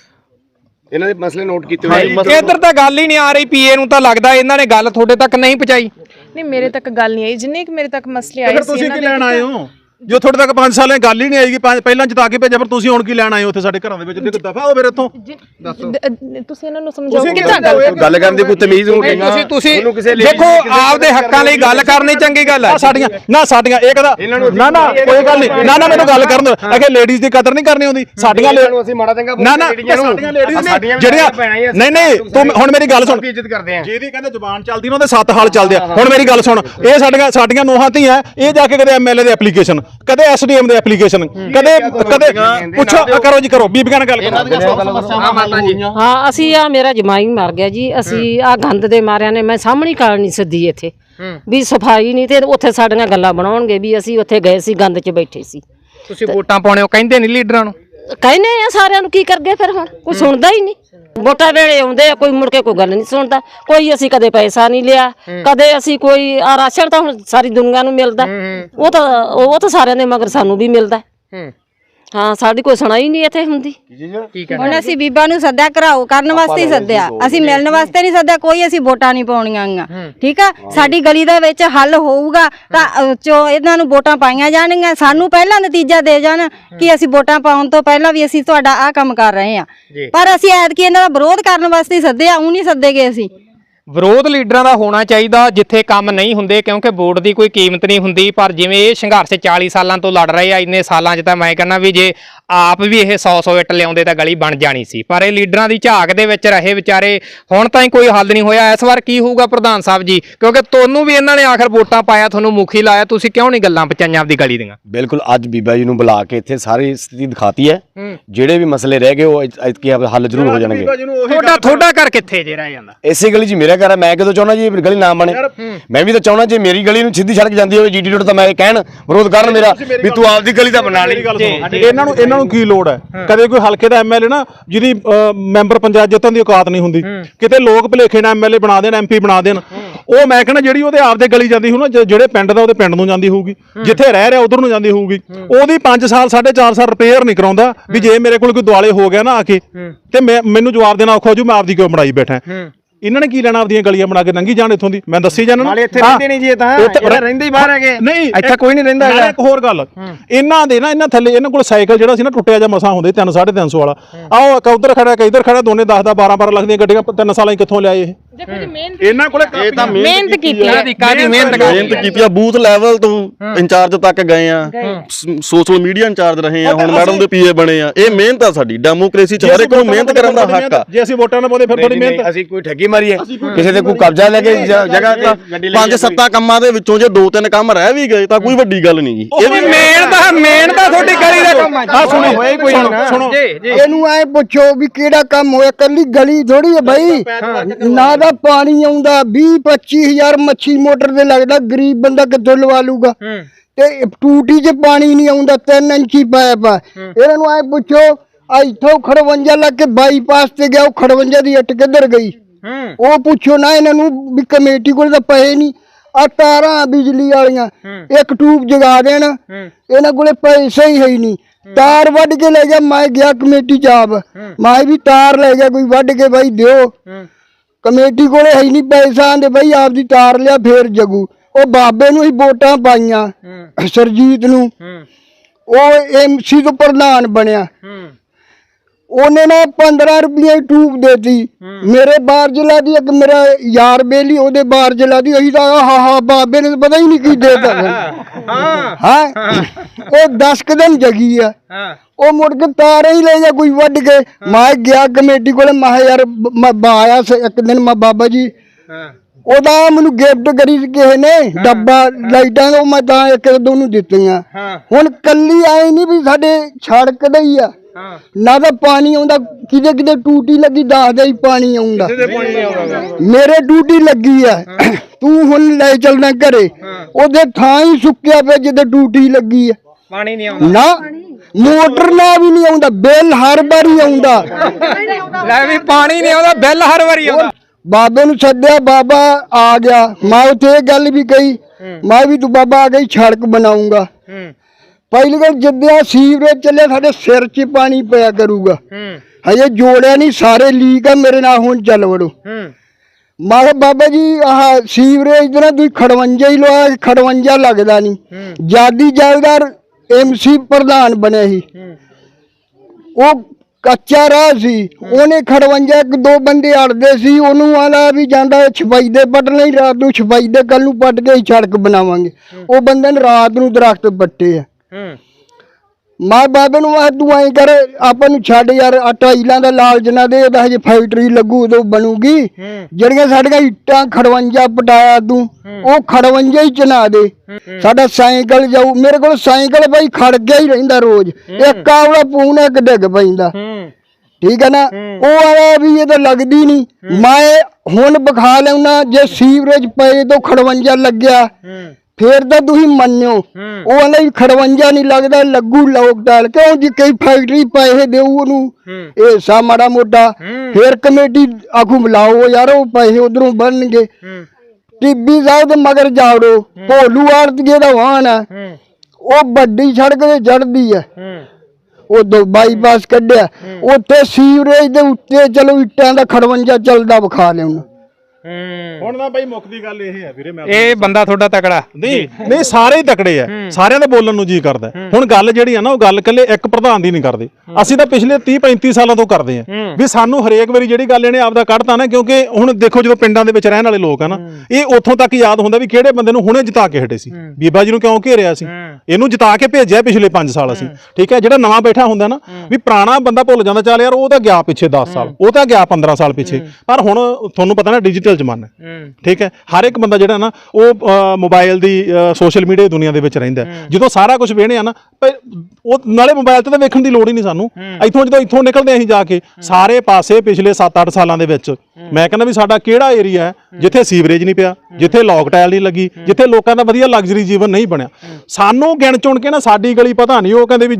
ਇਹਨਾਂ ਦੇ ਮਸਲੇ ਨੋਟ ਕੀਤੇ ਹੋਏ ਆ ਇੱਧਰ ਤਾਂ ਗੱਲ ਹੀ ਨਹੀਂ ਆ ਰਹੀ ਪੀਏ ਨੂੰ ਤਾਂ ਲੱਗਦਾ ਇਹਨਾਂ ਨੇ ਗੱਲ ਤੁਹਾਡੇ ਤੱਕ ਨਹੀਂ ਪਹੁੰਚਾਈ। ਨਹੀਂ ਮੇਰੇ ਤੱਕ ਗੱਲ ਨਹੀਂ ਆਈ ਜਿੰਨੇ ਕਿ ਮੇਰੇ ਤੱਕ ਮਸਲੇ ਆਏ ਸੀ ਤੁਸੀਂ ਕੀ ਲੈਣ ਆਏ ਹੋ? ਜੋ ਤੁਹਾਡੇ ਤੱਕ 5 ਸਾਲਾਂ ਗੱਲ ਹੀ ਨਹੀਂ ਆਏਗੀ ਪੰਜ- ਪਹਿਲਾਂ ਜਿਤਾ ਕੇ ਭੇਜਿਆ ਪਰ ਤੁਸੀਂ ਹੁਣ ਕੀ ਲੈਣ ਆਏ ਹੋ ਉੱਥੇ ਸਾਡੇ ਘਰਾਂ ਦੇ ਵਿੱਚ? ਦੇਖੋ ਦਫਾ ਹੋ ਫਿਰ ਇੱਥੋਂ। ਦ- ਤੁਸੀਂ ਇਹਨਾਂ ਨੂੰ ਸਮਝਾਓ। ਕਿੱਦਾਂ ਗੱਲ ਕਰਨ ਦੀ ਕੋਈ ਤਮੀਜ਼ ਹੋਣੀ ਨਹੀਂ, ਤੁਸੀਂ ਤੁਸੀਂ ਦੇਖੋ ਆਪਦੇ ਹੱਕਾਂ ਲਈ ਗੱਲ ਕਰਨੀ ਚੰਗੀ ਗੱਲ ਹੈ। ਆ ਸਾਡੀਆਂ ਨਾ ਸਾਡੀਆਂ ਇਹ ਕਹਦਾ ਨਾ ਨਾ ਕੋਈ ਗੱਲ ਨਹੀਂ। ਨਾ ਨਾ ਮੈਨੂੰ ਗੱਲ ਕਰਨ ਦਿਓ। ਅਗੇ ਲੇਡੀਜ਼ ਦੀ ਕਦਰ ਨਹੀਂ ਕਰਨੀ ਹੁੰਦੀ। ਸਾਡੀਆਂ ਨੂੰ ਅਸੀਂ ਮਾੜਾ ਚੰਗਾ ਨਾ ਨਾ ਲੇਡੀਆਂ ਨੂੰ ਸਾਡੀਆਂ ਲੇਡੀਜ਼ ਨੇ ਜਿਹੜੀਆਂ ਹੀ ਨਹੀਂ ਨਹੀਂ ਤੂੰ ਹੁਣ ਮੇਰੀ ਗੱਲ ਸੁਣ। ਇੱਜ਼ਤ ਕਰਦੇ ਆ। ਜਿਹਦੀ ਕਹਿੰਦੇ ਜ਼ੁਬਾਨ ਚੱਲਦੀ ਨਾ ਉਹਦੇ ਸੱਤ ਹਾਲ ਚੱਲਦੇ ਆ। ਹੁਣ ਮੇਰੀ ਗੱਲ ਸੁਣ। ਇਹ ਸਾਡੀਆਂ ਸਾਡੀਆਂ ਨੋਹਾਂ ਧੀਆਂ ਇਹ ਜਾ ਕੇ ਕਦੇ ਐਮਐਲਏ ਦੇ ਐਪਲੀਕੇਸ਼ਨ ਕਦੇ ਐਸਡੀਐਮ ਦੇ ਐਪਲੀਕੇਸ਼ਨ ਕਦੇ ਕਦੇ ਪੁੱਛੋ ਅ, ਕਰੋ ਜੀ ਕਰੋ ਬੀਬੀਆਂ ਨਾਲ ਗੱਲ ਕਰੋ। ਹਾਂ ਅਸੀਂ ਆ ਮੇਰਾ ਜਮਾਈ ਮਰ ਗਿਆ ਜੀ। ਅਸੀਂ ਆ ਗੰਦ ਦੇ ਮਾਰਿਆਂ ਨੇ ਮੈਂ ਸਾਹਮਣੀ ਕਾਲ ਨਹੀਂ ਸੱਦੀ ਇੱਥੇ। ਵੀ ਸਫ਼ਾਈ ਨਹੀਂ ਤੇ ਉੱਥੇ ਸਾਡੀਆਂ ਗੱਲਾਂ ਬਣਾਉਣਗੇ ਵੀ ਅਸੀਂ ਉੱਥੇ ਗਏ ਸੀ ਗੰਦ 'ਚ ਬੈਠੇ ਸੀ। ਤੁਸੀਂ ਵੋਟਾਂ ਪਾਉਣੇ ਹੋ ਕਹਿੰਦੇ ਨਹੀਂ ਲੀਡਰਾਂ ਨੂੰ। ਕਹਿੰਦੇ ਆ ਸਾਰਿਆਂ ਨੂੰ ਕੀ ਕਰਗੇ ਫਿਰ ਹੁਣ? ਕੋਈ ਸੁਣਦਾ ਹੀ ਨਹੀਂ। ਵੋਟਾਂ ਵੇਲੇ ਆਉਂਦੇ ਆ ਕੋਈ ਮੁੜ ਕੇ ਕੋਈ ਗੱਲ ਨਹੀਂ ਸੁਣਦਾ। ਕੋਈ ਅਸੀਂ ਕਦੇ ਪੈਸਾ ਨਹੀਂ ਲਿਆ ਕਦੇ ਅਸੀਂ ਕੋਈ ਆ ਰਾਸ਼ਨ ਤਾਂ ਹੁਣ ਸਾਰੀ ਦੁਨੀਆ ਨੂੰ ਮਿਲਦਾ। ਉਹ ਤਾਂ ਉਹ ਤਾਂ ਸਾਰਿਆਂ ਦੇ ਮਗਰ ਸਾਨੂੰ ਵੀ ਮਿਲਦਾ। ਹਾਂ ਸਾਡੀ ਕੋਈ ਸੁਣਾਈ ਨਹੀਂ ਇੱਥੇ ਹੁੰਦੀ। ਠੀਕ ਹੈ ਹੁਣ ਅਸੀਂ ਬੀਬਾ ਨੂੰ ਸੱਦਿਆ ਘਰਾਓ ਕਰਨ ਵਾਸਤੇ ਹੀ ਸੱਦਿਆ। ਅਸੀਂ ਮਿਲਣ ਵਾਸਤੇ ਨਹੀਂ ਸੱਦਿਆ ਕੋਈ ਅਸੀਂ ਵੋਟਾਂ ਨਹੀਂ ਪਾਉਣੀਆਂ ਗੀਆਂ ਠੀਕ ਆ? ਸਾਡੀ ਗਲੀ ਦੇ ਵਿੱਚ ਹੱਲ ਹੋਊਗਾ ਤਾਂ ਅਹ, ਚੋ ਇਹਨਾਂ ਨੂੰ ਵੋਟਾਂ ਪਾਈਆਂ ਜਾਣਗੀਆਂ। ਸਾਨੂੰ ਪਹਿਲਾਂ ਨਤੀਜਾ ਦੇ ਜਾਣ ਕਿ ਅਸੀਂ ਵੋਟਾਂ ਪਾਉਣ ਤੋਂ ਪਹਿਲਾਂ ਵੀ ਅਸੀਂ ਤੁਹਾਡਾ ਆਹ ਕੰਮ ਕਰ ਰਹੇ ਆ ਪਰ ਅਸੀਂ ਐਤਕੀ ਇਹਨਾਂ ਦਾ ਵਿਰੋਧ ਕਰਨ ਵਾਸਤੇ ਹੀ ਸੱਦਿਆ ਉਹ ਨਹੀਂ ਸੱਦੇਗੇ ਅਸੀਂ। ਵਿਰੋਧ ਲੀਡਰਾਂ ਦਾ ਹੋਣਾ ਚਾਹੀਦਾ ਜਿੱਥੇ ਕੰਮ ਨਹੀਂ ਹੁੰਦੇ ਕਿਉਂਕਿ ਵੋਟ ਦੀ ਕੋਈ ਕੀਮਤ ਨਹੀਂ ਹੁੰਦੀ। ਪਰ ਜਿਵੇਂ ਇਹ ਸੰਘਰਸ਼ 40 ਸਾਲਾਂ ਤੋਂ ਲੜ ਰਹੇ ਆ ਇੰਨੇ ਸਾਲਾਂ 'ਚ ਤਾਂ ਮੈਂ ਕਹਿੰਦਾ ਵੀ ਜੇ ਆਪ ਵੀ ਇਹ 100 100 ਇੱਟ ਲਿਆਉਂਦੇ ਤਾਂ ਗਲੀ ਬਣ ਜਾਣੀ ਸੀ। ਪਰ ਇਹ ਲੀਡਰਾਂ ਦੀ ਝਾਕ ਦੇ ਵਿੱਚ ਰਹੇ ਵਿਚਾਰੇ ਹੁਣ ਤਾਂ ਹੀ ਕੋਈ ਹੱਲ ਨਹੀਂ ਹੋਇਆ। ਇਸ ਵਾਰ ਕੀ ਹੋਊਗਾ ਪ੍ਰਧਾਨ ਸਾਹਿਬ ਜੀ? ਕਿਉਂਕਿ ਤੁਹਾਨੂੰ ਵੀ ਇਹਨਾਂ ਨੇ ਆਖਰ ਵੋਟਾਂ ਪਾਇਆ ਤੁਹਾਨੂੰ ਮੁਖੀ ਲਾਇਆ ਤੁਸੀਂ ਕਿਉਂ ਨਹੀਂ ਗੱਲਾਂ ਪਚਾਈਆਂ ਆਪਦੀ ਗਲੀ ਦੀਆਂ? ਬਿਲਕੁਲ ਅੱਜ ਬੀਬਾ ਜੀ ਨੂੰ ਬੁਲਾ ਕੇ ਇੱਥੇ ਸਾਰੀ ਸਥਿਤੀ ਦਿਖਾਤੀ ਹੈ। ਜਿਹੜੇ ਵੀ ਮਸਲੇ ਰਹਿ ਗਏ ਉਹ ਅੱਜ ਕੀ ਹੱਲ ਜ਼ਰੂਰ ਹੋ ਜਾਣਗੇ। ਤੁਹਾਡਾ ਤੁਹਾਡਾ ਘਰ ਕਿੱਥੇ ਜੇ ਰਹਿ ਜਾਂਦਾ? ਇਸੇ ਗਲੀ 'ਚ ਮੇਰਾ ਘਰ ਹੈ ਮੈਂ ਕਦੋਂ ਚਾਹੁੰਦਾ ਜੀ ਇਹ ਗਲੀ ਨਾ ਬਣੇ? ਮੈਂ ਵੀ ਤਾਂ ਚਾਹੁੰਦਾ ਜੇ ਮੇਰੀ ਗਲੀ ਨੂੰ ਸਿੱਧੀ ਸੜਕ ਜਾਂਦੀ ਹੋਵੇ ਜੀਟੀ ਰੋਡ ਤਾਂ ਮੈਂ ਇਹ ਕਹਿਣ ਵਿਰੋਧ ਕਰਨ ਮੇਰਾ ਵੀ ਤੂੰ ਆਪਦੀ ਗਲੀ ਤਾਂ ਬਣਾ ਲਈ। ਇਹਨਾਂ ਨੂੰ ਇਹਨਾਂ ਨੂੰ ਕੀ ਲੋੜ ਹੈ? ਕਦੇ ਕੋਈ ਹਲਕੇ ਦਾ ਐਮਐਲਏ ਨਾ ਜਿਹਦੀ ਮੈਂਬਰ ਪੰਚਾਇਤ ਜਿੱਤਣ ਦੀ ਔਕਾਤ ਨਹੀਂ ਹੁੰਦੀ। ਕਿਤੇ ਲੋਕ ਭਲੇਖੇ ਨਾਲ ਐਮਐਲਏ ਬਣਾ ਦੇਣ ਐਮਪੀ ਬਣਾ ਦੇਣ। ਉਹ ਮੈਂ ਕਹਿੰਦਾ ਜਿਹੜੀ ਉਹਦੇ ਆਪਦੇ ਗਲੀ ਜਾਂਦੀ ਹੋਊ ਨਾ ਜਿਹੜੇ ਪਿੰਡ ਦਾ ਉਹਦੇ ਪਿੰਡ ਨੂੰ ਜਾਂਦੀ ਹੋਊਗੀ। ਜਿੱਥੇ ਰਹਿ ਰਿਹਾ ਉਧਰ ਨੂੰ ਜਾਂਦੀ ਹੋਊਗੀ। ਉਹਦੀ 5 ਸਾਲ 4.5 ਸਾਲ ਰਿਪੇਅਰ ਨਹੀਂ ਕਰਾਉਂਦਾ ਵੀ ਜੇ ਮੇਰੇ ਕੋਲ ਕੋਈ ਦੁਆਲੇ ਹੋ ਗਿਆ ਨਾ ਆ ਕੇ ਤੇ ਮੈਂ ਮੈਨੂੰ ਜਵਾਬ ਦੇਣਾ ਔਖਾ ਹੋ ਜੂ ਮੈਂ ਆਪਦੀ ਕਿਉਂ ਬਣਾਈ ਬੈਠਾ। ਇਹਨਾਂ ਨੇ ਕੀ ਲੈਣਾ ਆਪਦੀਆਂ ਗਲੀਆਂ ਬਣਾ ਕੇ ਨੰਗੀ ਜਾਣ ਇੱਥੋਂ ਦੀ? ਮੈਂ ਦੱਸੀ ਜਾਣਾ ਨਾਲੇ ਇੱਥੇ ਰਹਿੰਦੇ ਨਹੀਂ ਜੀ ਇਹ ਤਾਂ। ਇਹ ਰਹਿੰਦੇ ਹੀ ਬਾਹਰ ਹੈਗੇ। ਨਹੀਂ ਇੱਥੇ ਕੋਈ ਨਹੀਂ ਰਹਿੰਦਾ ਹੈਗਾ। ਇੱਕ ਹੋਰ ਗੱਲ। ਇਹਨਾਂ ਦੇ ਨਾ ਇਹਨਾਂ ਥੱਲੇ ਇਹਨਾਂ ਕੋਲ ਸਾਈਕਲ ਜਿਹੜਾ ਸੀ ਨਾ ਟੁੱਟਿਆ ਜਾਂ ਮਸਾਂ ਹੁੰਦੇ 3 350 ਵਾਲਾ। ਆਓ ਇੱਕ ਉਧਰ ਖੜਾ ਇੱਕ ਇੱਧਰ ਖੜਾ ਦੋਨੇ 10 10 12 12 ਲੱਖ ਦੀਆਂ ਗੱਡੀਆਂ ਤਿੰਨ ਸਾਲਾਂ ਹੀ ਕਿੱਥੋਂ ਲਿਆਏ ਇਹ? ਦੇਖੋ ਜੀ ਮਿਹਨਤ ਇਹਨਾਂ ਕੋਲੇ ਇਹ ਤਾਂ ਮਿਹਨਤ ਕੀਤੀ ਹੈ ਕਾਦੀ ਕਾਦੀ ਮਿਹਨਤ ਮਿਹਨਤ ਕੀਤੀ ਆ। ਬੂਥ ਲੈਵਲ ਤੋਂ ਇੰਚਾਰਜ ਤੱਕ ਗਏ ਆ। ਸੋਸ਼ਲ ਮੀਡੀਆ ਇੰਚਾਰਜ ਰਹੇ ਆ। ਹੁਣ ਮੈਡਮ ਦੇ ਪੀਏ ਬਣੇ ਆ। ਇਹ ਮਿਹਨਤ ਆ ਸਾਡੀ। ਡੈਮੋਕ੍ਰੇਸੀ ਚ ਹਰ ਇੱਕ ਨੂੰ ਮਿਹਨਤ ਕਰਨ ਦਾ ਹੱਕ ਆ। ਜੇ ਅਸੀਂ ਵੋਟਾਂ ਨਾ ਪਾਉਂਦੇ ਫਿਰ ਥੋੜੀ ਮਿਹਨਤ ਅਸੀਂ ਕੋਈ ਠੱਗੀ ਮਾਰੀ ਹੈ ਕਿਸੇ ਦੇ ਕੋਈ ਕਬਜ਼ਾ ਲੈ ਕੇ ਜ- ਜਗ੍ਹਾ ਤੇ ਪੰਜ ਸੱਤਾ ਕੰਮਾਂ ਦੇ ਵਿੱਚੋਂ ਜੇ ਦੋ ਤਿੰਨ ਕੰਮ ਰਹਿ ਵੀ ਗਏ ਤਾਂ ਕੋਈ ਵੱਡੀ ਗੱਲ ਨਹੀਂ ਜੀ। ਇਹ ਮੇਨ ਤਾਂ ਮੇਨ ਤਾਂ ਤੁਹਾਡੀ ਗਲੀ ਦਾ ਕੰਮ ਹੈ ਆ ਸੁਣੋ। ਹੋਇਆ ਹੀ ਕੋਈ ਸੁਣੋ ਜੀ ਜੀ ਇਹਨੂੰ ਐ ਪੁੱਛੋ ਵੀ ਕਿਹੜਾ ਕੰਮ ਹੋਇਆ ਕੱਲੀ ਗਲੀ ਥੋੜੀ ਹੈ ਬਾਈ। ਨਾ ਦਾ ਪਾਣੀ ਆਉਂਦਾ 20 25000 ਮੱਛੀ ਮੋਟਰ ਦੇ ਲੱਗਦਾ ਗਰੀਬ ਬੰਦਾ ਕਿੱਥੋਂ ਲਵਾ ਲੂਗਾ ਤੇ ਟੂਟੀ 'ਚ ਪਾਣੀ ਨਹੀਂ ਆਉਂਦਾ 3 ਇੰਚੀ ਪਾਇਪ ਆ। ਇਹਨਾਂ ਨੂੰ ਐ ਪੁੱਛੋ ਆ ਇੱਥੋਂ ਖੜਵੰਜਾ ਲੱਗ ਕੇ ਬਾਈਪਾਸ ਤੇ ਗਿਆ ਉਹ ਖੜਵੰਜਾ ਦੀ ਇੱਟ ਕਿੱਧਰ ਗਈ? ਉਹ ਪੁੱਛੋ ਨਾ ਇਹਨਾਂ ਨੂੰ ਵੀ ਕਮੇਟੀ ਕੋਲ ਤਾਂ ਪਏ ਨਹੀਂ। ਆ ਤਾਰਾਂ ਬਿਜਲੀ ਵਾਲੀਆਂ ਇੱਕ ਟੂਬ ਜਗਾ ਦੇਣ ਇਹਨਾਂ ਕੋਲੇ ਪੈਸੇ ਹੀ ਹੈ ਹੀ ਨਹੀਂ। ਤਾਰ ਵੱਢ ਕੇ ਲੈ ਗਿਆ ਮੈਂ ਗਿਆ ਕਮੇਟੀ ਚਾਪ ਮੈਂ ਵੀ ਤਾਰ ਲੈ ਗਿਆ ਕੋਈ ਵੱਢ ਕੇ ਬਾਈ ਦਿਓ। ਕਮੇਟੀ ਕੋਲੇ ਹੈ ਨਹੀਂ ਪੈਸਾ ਆਂਦੇ ਬਈ ਆਪਦੀ ਤਾਰ ਲਿਆ ਫੇਰ ਜਗੂ। ਉਹ ਬਾਬੇ ਨੂੰ ਹੀ ਵੋਟਾਂ ਪਾਈਆਂ ਸਰਜੀਤ ਨੂੰ। ਉਹ ਐਮਸੀ ਤੋਂ ਪ੍ਰਧਾਨ ਬਣਿਆ। ਉਹਨੇ ਨਾ 15 ਰੁਪਏ ਟੂਬ ਦੇਤੀ। ਮੇਰੇ ਬਾਹਰ ਜ਼ਿਲ੍ਹਾ ਦੀ ਇੱਕ ਮੇਰਾ ਯਾਰ ਬੇਲੀ ਉਹਦੇ ਬਾਹਰ ਜ਼ਿਲ੍ਹਾ ਦੀ ਅਸੀਂ ਤਾਂ ਹਾ ਹਾ ਬਾਬੇ ਨੇ ਤਾਂ ਪਤਾ ਹੀ ਨਹੀਂ ਕੀ ਦੇਤਾ। ਹਾਂ। ਹਾਂ। ਉਹ 10 ਕੁ ਦਿਨ ਜਗੀ ਆ। ਉਹ ਮੁੜ ਕੇ ਤਾਰੇ ਹੀ ਲੈ ਜਾ ਕੋਈ ਵੱਢ ਕੇ। ਮੈਂ ਗਿਆ ਕਮੇਟੀ ਕੋਲੇ ਮੈਂ ਯਾਰ ਮੈਂ ਆਇਆ ਇੱਕ ਦਿਨ ਮੈਂ ਬਾਬਾ ਜੀ। ਉਹਦਾ ਮੈਨੂੰ ਗਿਫਟ ਕਰੀ ਕਿਸੇ ਨੇ ਡੱਬਾ ਲਾਈਟਾਂ ਉਹ ਮੈਂ ਤਾਂ ਇੱਕ ਦੋ ਨੂੰ ਦਿੱਤੀਆਂ। ਹੁਣ ਕੱਲੀ ਆਏ ਨਹੀਂ ਵੀ ਸਾਡੇ ਸੜਕ ਦਾ ਹੀ ਆ। ਨਾ ਤਾਂ ਪਾਣੀ ਆਉਂਦਾ ਕਿਤੇ ਕਿਤੇ ਟੂਟੀ ਲੱਗੀ ਦੱਸਦਾ ਹੀ ਪਾਣੀ ਆਉਂਦਾ। ਮੇਰੇ ਟੂਟੀ ਲੱਗੀ ਆ। ਤੂੰ ਹੁਣ ਲੈ ਚੱਲਣਾ ਘਰੇ। ਉਹਦੇ ਥਾਂ ਹੀ ਸੁੱਕਿਆ ਪਿਆ ਜਿੱਦੇ ਟੂਟੀ ਲੱਗੀ ਆ। ਪਾਣੀ ਨਹੀਂ ਆਉਂਦਾ। ਨਾ ਮੋਟਰ ਨਾਲ ਵੀ ਨਹੀਂ ਆਉਂਦਾ ਬਿੱਲ ਹਰ ਵਾਰੀ ਆਉਂਦਾ। ਲੈ ਵੀ ਪਾਣੀ ਨਹੀਂ ਆਉਂਦਾ ਬਿੱਲ ਹਰ ਵਾਰੀ ਆਉਂਦਾ। ਬਾਬੇ ਨੂੰ ਸੱਦਿਆ ਬਾਬਾ ਆ ਗਿਆ। ਮੈਂ ਉੱਥੇ ਇਹ ਗੱਲ ਵੀ ਕਹੀ ਮੈਂ ਵੀ ਤੂੰ ਬਾਬਾ ਆ ਗਈ ਸੜਕ ਬਣਾਉਂਗਾ ਪਹਿਲੀ ਗੱਲ ਜਿੱਦਿਆ ਸੀਵਰੇਜ ਚੱਲਿਆ ਸਾਡੇ ਸਿਰ 'ਚ ਪਾਣੀ ਪਿਆ ਕਰੂਗਾ। ਹੂੰ। ਹਜੇ ਜੋੜਿਆ ਨਹੀਂ ਸਾਰੇ ਲੀਕ ਆ ਮੇਰੇ ਨਾਲ ਹੁਣ ਚੱਲ ਵੜੋ। ਹੂੰ। ਮੈਂ ਕਿਹਾ ਬਾਬਾ ਜੀ ਆਹ ਸੀਵਰੇਜ ਦੇ ਨਾ ਤੁਸੀਂ ਖੜਵੰਜਾ ਹੀ ਲਵਾ ਖੜਵੰਜਾ ਲੱਗਦਾ ਨਹੀਂ। ਜਾਦੀ ਜਾਗਦਾਰ ਐਮਸੀ ਪ੍ਰਧਾਨ ਬਣਿਆ ਸੀ। ਉਹ ਕੱਚਾ ਰਾਹ ਸੀ। ਉਹਨੇ ਖੜਵੰਜਾ ਇੱਕ ਦੋ ਬੰਦੇ ਅੜਦੇ ਸੀ ਉਹਨੂੰ ਆਲਾ ਵੀ ਜਾਂਦਾ ਛਪਾਈ ਦੇ ਪੱਟ ਨਹੀਂ ਰਾਤ ਨੂੰ ਛਪਾਈ ਦੇ ਕੱਲ ਨੂੰ ਪੱਟ ਕੇ ਹੀ ਸੜਕ ਬਣਾਵਾਂਗੇ। ਉਹ ਬੰਦੇ ਨੇ ਰਾਤ ਨੂੰ ਦਰਖਤ ਪੱਟੇ ਆ। ਹੂੰ। ਮਾਂ ਬਾਬੇ ਨੂੰ ਆ ਤੂੰ ਐਂ ਕਰ ਆਪਾਂ ਨੂੰ ਛੱਡ ਯਾਰ ਆ ਟਾਈਲਾਂ ਦਾ ਲਾਲਚ ਨਾ ਦੇ ਇਹਦਾ ਹਜੇ ਫੈਕਟਰੀ ਲੱਗੂ ਉਦੋਂ ਬਣੂਗੀ। ਜਿਹੜੀਆਂ ਸਾਡੀਆਂ ਇੱਟਾਂ ਖੜਵੰਜਾ ਪਟਾਇਆ ਤੂੰ ਉਹ ਖੜਵੰਜਾ ਹੀ ਚਨਾ ਦੇ। ਸਾਡਾ ਸਾਈਕਲ ਜਾਊ ਮੇਰੇ ਕੋਲ ਸਾਈਕਲ ਬਈ ਖੜ ਗਿਆ ਹੀ ਰਹਿੰਦਾ ਰੋਜ਼। ਇੱਕ ਆਵਲਾ ਪੂਨ ਇੱਕ ਡਿੱਗ ਪੈਂਦਾ। ਠੀਕ ਹੈ ਨਾ? ਉਹ ਆਲਾ ਵੀ ਇਹ ਤਾਂ ਲੱਗਦੀ ਨਹੀਂ। ਮੈਂ ਹੁਣ ਵਿਖਾ ਲੈਉਣਾ ਜੇ ਸੀਵਰੇਜ ਪਏ ਤੋਂ ਖੜਵੰਜਾ ਲੱਗਿਆ। ਫੇਰ ਤਾਂ ਤੁਸੀਂ ਮੰਨਿਓ। ਉਹ ਆਲਾ ਹੀ ਖੜਵੰਜਾ ਨਹੀਂ ਲੱਗਦਾ ਲੱਗੂ ਲੋਕ ਡਾਲ ਕਿਉਂ ਜੀ ਕਈ ਫੈਕਟਰੀ ਪੈਸੇ ਦੇਊ ਉਹਨੂੰ। ਇਹ ਸਾ ਮਾੜਾ ਮੋਟਾ। ਫੇਰ ਕਮੇਟੀ ਆਖੂ ਬੁਲਾਓ ਯਾਰ ਉਹ ਪੈਸੇ ਉਧਰੋਂ ਬਣਨਗੇ। ਟੀਬੀ ਸਾਹਿਬ ਦੇ ਮਗਰ ਜਾਵੜੋ। ਭੋਲੂ ਆਰਤੀਏ ਦਾ ਵਾਹਨ ਆ। ਉਹ ਵੱਡੀ ਸੜਕ ਤੇ ਚੜਦੀ ਆ। ਉਹ ਦੋ ਬਾਈਪਾਸ ਕੱਢਿਆ। ਉੱਥੇ ਸੀਵਰੇਜ ਦੇ ਉੱਤੇ ਚਲੋ ਇੱਟਾਂ ਦਾ ਖੜਵੰਜਾ ਚੱਲਦਾ ਵਿਖਾ ਹੂੰ ਹੁਣ ਨਾ ਬਾਈ ਮੁੱਖ ਦੀ ਗੱਲ ਇਹ ਹੈ ਵੀਰੇ ਮੈਂ ਇਹ ਬੰਦਾ ਤੁਹਾਡਾ ਤਕੜਾ। ਨਹੀਂ ਨਹੀਂ ਸਾਰੇ ਹੀ ਤਕੜੇ ਆ। ਸਾਰਿਆਂ ਦੇ ਬੋਲਣ ਨੂੰ ਜੀ ਕਰਦਾ। ਹੁਣ ਗੱਲ ਜਿਹੜੀ ਆ ਨਾ ਉਹ ਗੱਲ ਕੱਲੇ ਇੱਕ ਪ੍ਰਧਾਨ ਦੀ ਨਹੀਂ ਕਰਦੇ। ਅਸੀਂ ਤਾਂ ਪਿਛਲੇ 30 35 ਸਾਲਾਂ ਤੋਂ ਕਰਦੇ ਆ। ਵੀ ਸਾਨੂੰ ਹਰੇਕ ਵਾਰੀ ਜਿਹੜੀ ਗੱਲ ਇਹਨੇ ਆਪਦਾ ਕੱਢਤਾ ਨਾ ਕਿਉਂਕਿ ਹੁਣ ਦੇਖੋ ਜਦੋਂ ਪਿੰਡਾਂ ਦੇ ਵਿੱਚ ਰਹਿਣ ਵਾਲੇ ਲੋਕ ਆ ਨਾ ਇਹ ਉੱਥੋਂ ਤੱਕ ਯਾਦ ਹੁੰਦਾ ਵੀ ਕਿਹੜੇ ਬੰਦੇ ਨੂੰ ਹੁਣੇ ਜਿਤਾ ਕੇ ਹਟੇ ਸੀ। ਬੀਬਾ ਜੀ ਨੂੰ ਕਿਉਂ ਘੇਰਿਆ ਸੀ? ਇਹਨੂੰ ਜਿਤਾ ਕੇ ਭੇਜਿਆ ਪਿਛਲੇ 5 ਸਾਲ ਅਸੀਂ। ਠੀਕ ਹੈ ਜਿਹੜਾ ਨਵਾਂ ਬੈਠਾ ਹੁੰਦਾ ਨਾ ਵੀ ਪੁਰਾਣਾ ਬੰਦਾ ਭੁੱਲ ਜਾਂਦਾ ਚੱਲ ਯਾਰ ਉਹ ਤਾਂ ਗਿਆ ਪਿੱਛੇ 10 ਸਾਲ ਉਹ ਤਾਂ ਗਿਆ 15 ਸਾਲ ਪਿੱਛੇ। ਪਰ ਹੁਣ ਤੁਹਾਨੂੰ ਪਤਾ ਨਾ ਡਿਜੀਟਲ ਜ਼ਮਾਨਾ ਹੈ। ਠੀਕ ਹੈ? ਹਰ ਇੱਕ ਬੰਦਾ ਜਿਹੜਾ ਨਾ ਉਹ ਮੋਬਾਈਲ ਦੀ ਸੋਸ਼ਲ ਮੀਡੀਆ ਦੁਨੀਆ ਦੇ ਵਿੱਚ ਰਹਿੰਦਾ। ਜਦੋਂ ਸਾਰਾ ਕੁਝ ਵੇਹਣੇ ਆ ਨਾ ਉਹ ਨਾਲੇ ਮੋਬਾਈਲ ਤੇ ਤਾਂ ਵੇਖਣ ਦੀ ਲੋੜ ਹੀ ਨਹੀਂ ਸਾਨੂੰ। ਇੱਥੋਂ ਜਦੋਂ ਇੱਥੋਂ ਨਿਕਲਦੇ ਅਸੀਂ ਜਾ ਕੇ ਸਾਰੇ ਪਾਸੇ ਪਿਛਲੇ 7-8 ਸਾਲਾਂ ਦੇ ਵਿੱਚ ਮੈਂ ਕਹਿੰਦਾ ਵੀ ਸਾਡਾ ਕਿਹੜਾ ਏਰੀਆ ਹੈ? ਜਿੱਥੇ ਸੀਵਰੇਜ ਨਹੀਂ ਪਿਆ ਜਿੱਥੇ ਲੌਕ ਟਾਇਲ ਨਹੀਂ ਲੱਗੀ ਜਿੱਥੇ ਲੋਕਾਂ ਦਾ ਵਧੀਆ ਲਗਜ਼ਰੀ ਜੀਵਨ ਨਹੀਂ ਬਣਿਆ। ਸਾਨੂੰ ਗਿਣ ਚੁਣ ਕੇ ਨਾ ਸਾਡੀ ਗਲੀ ਪਤਾ ਨਹੀਂ ਉਹ ਕਹਿੰਦੇ ਵੀ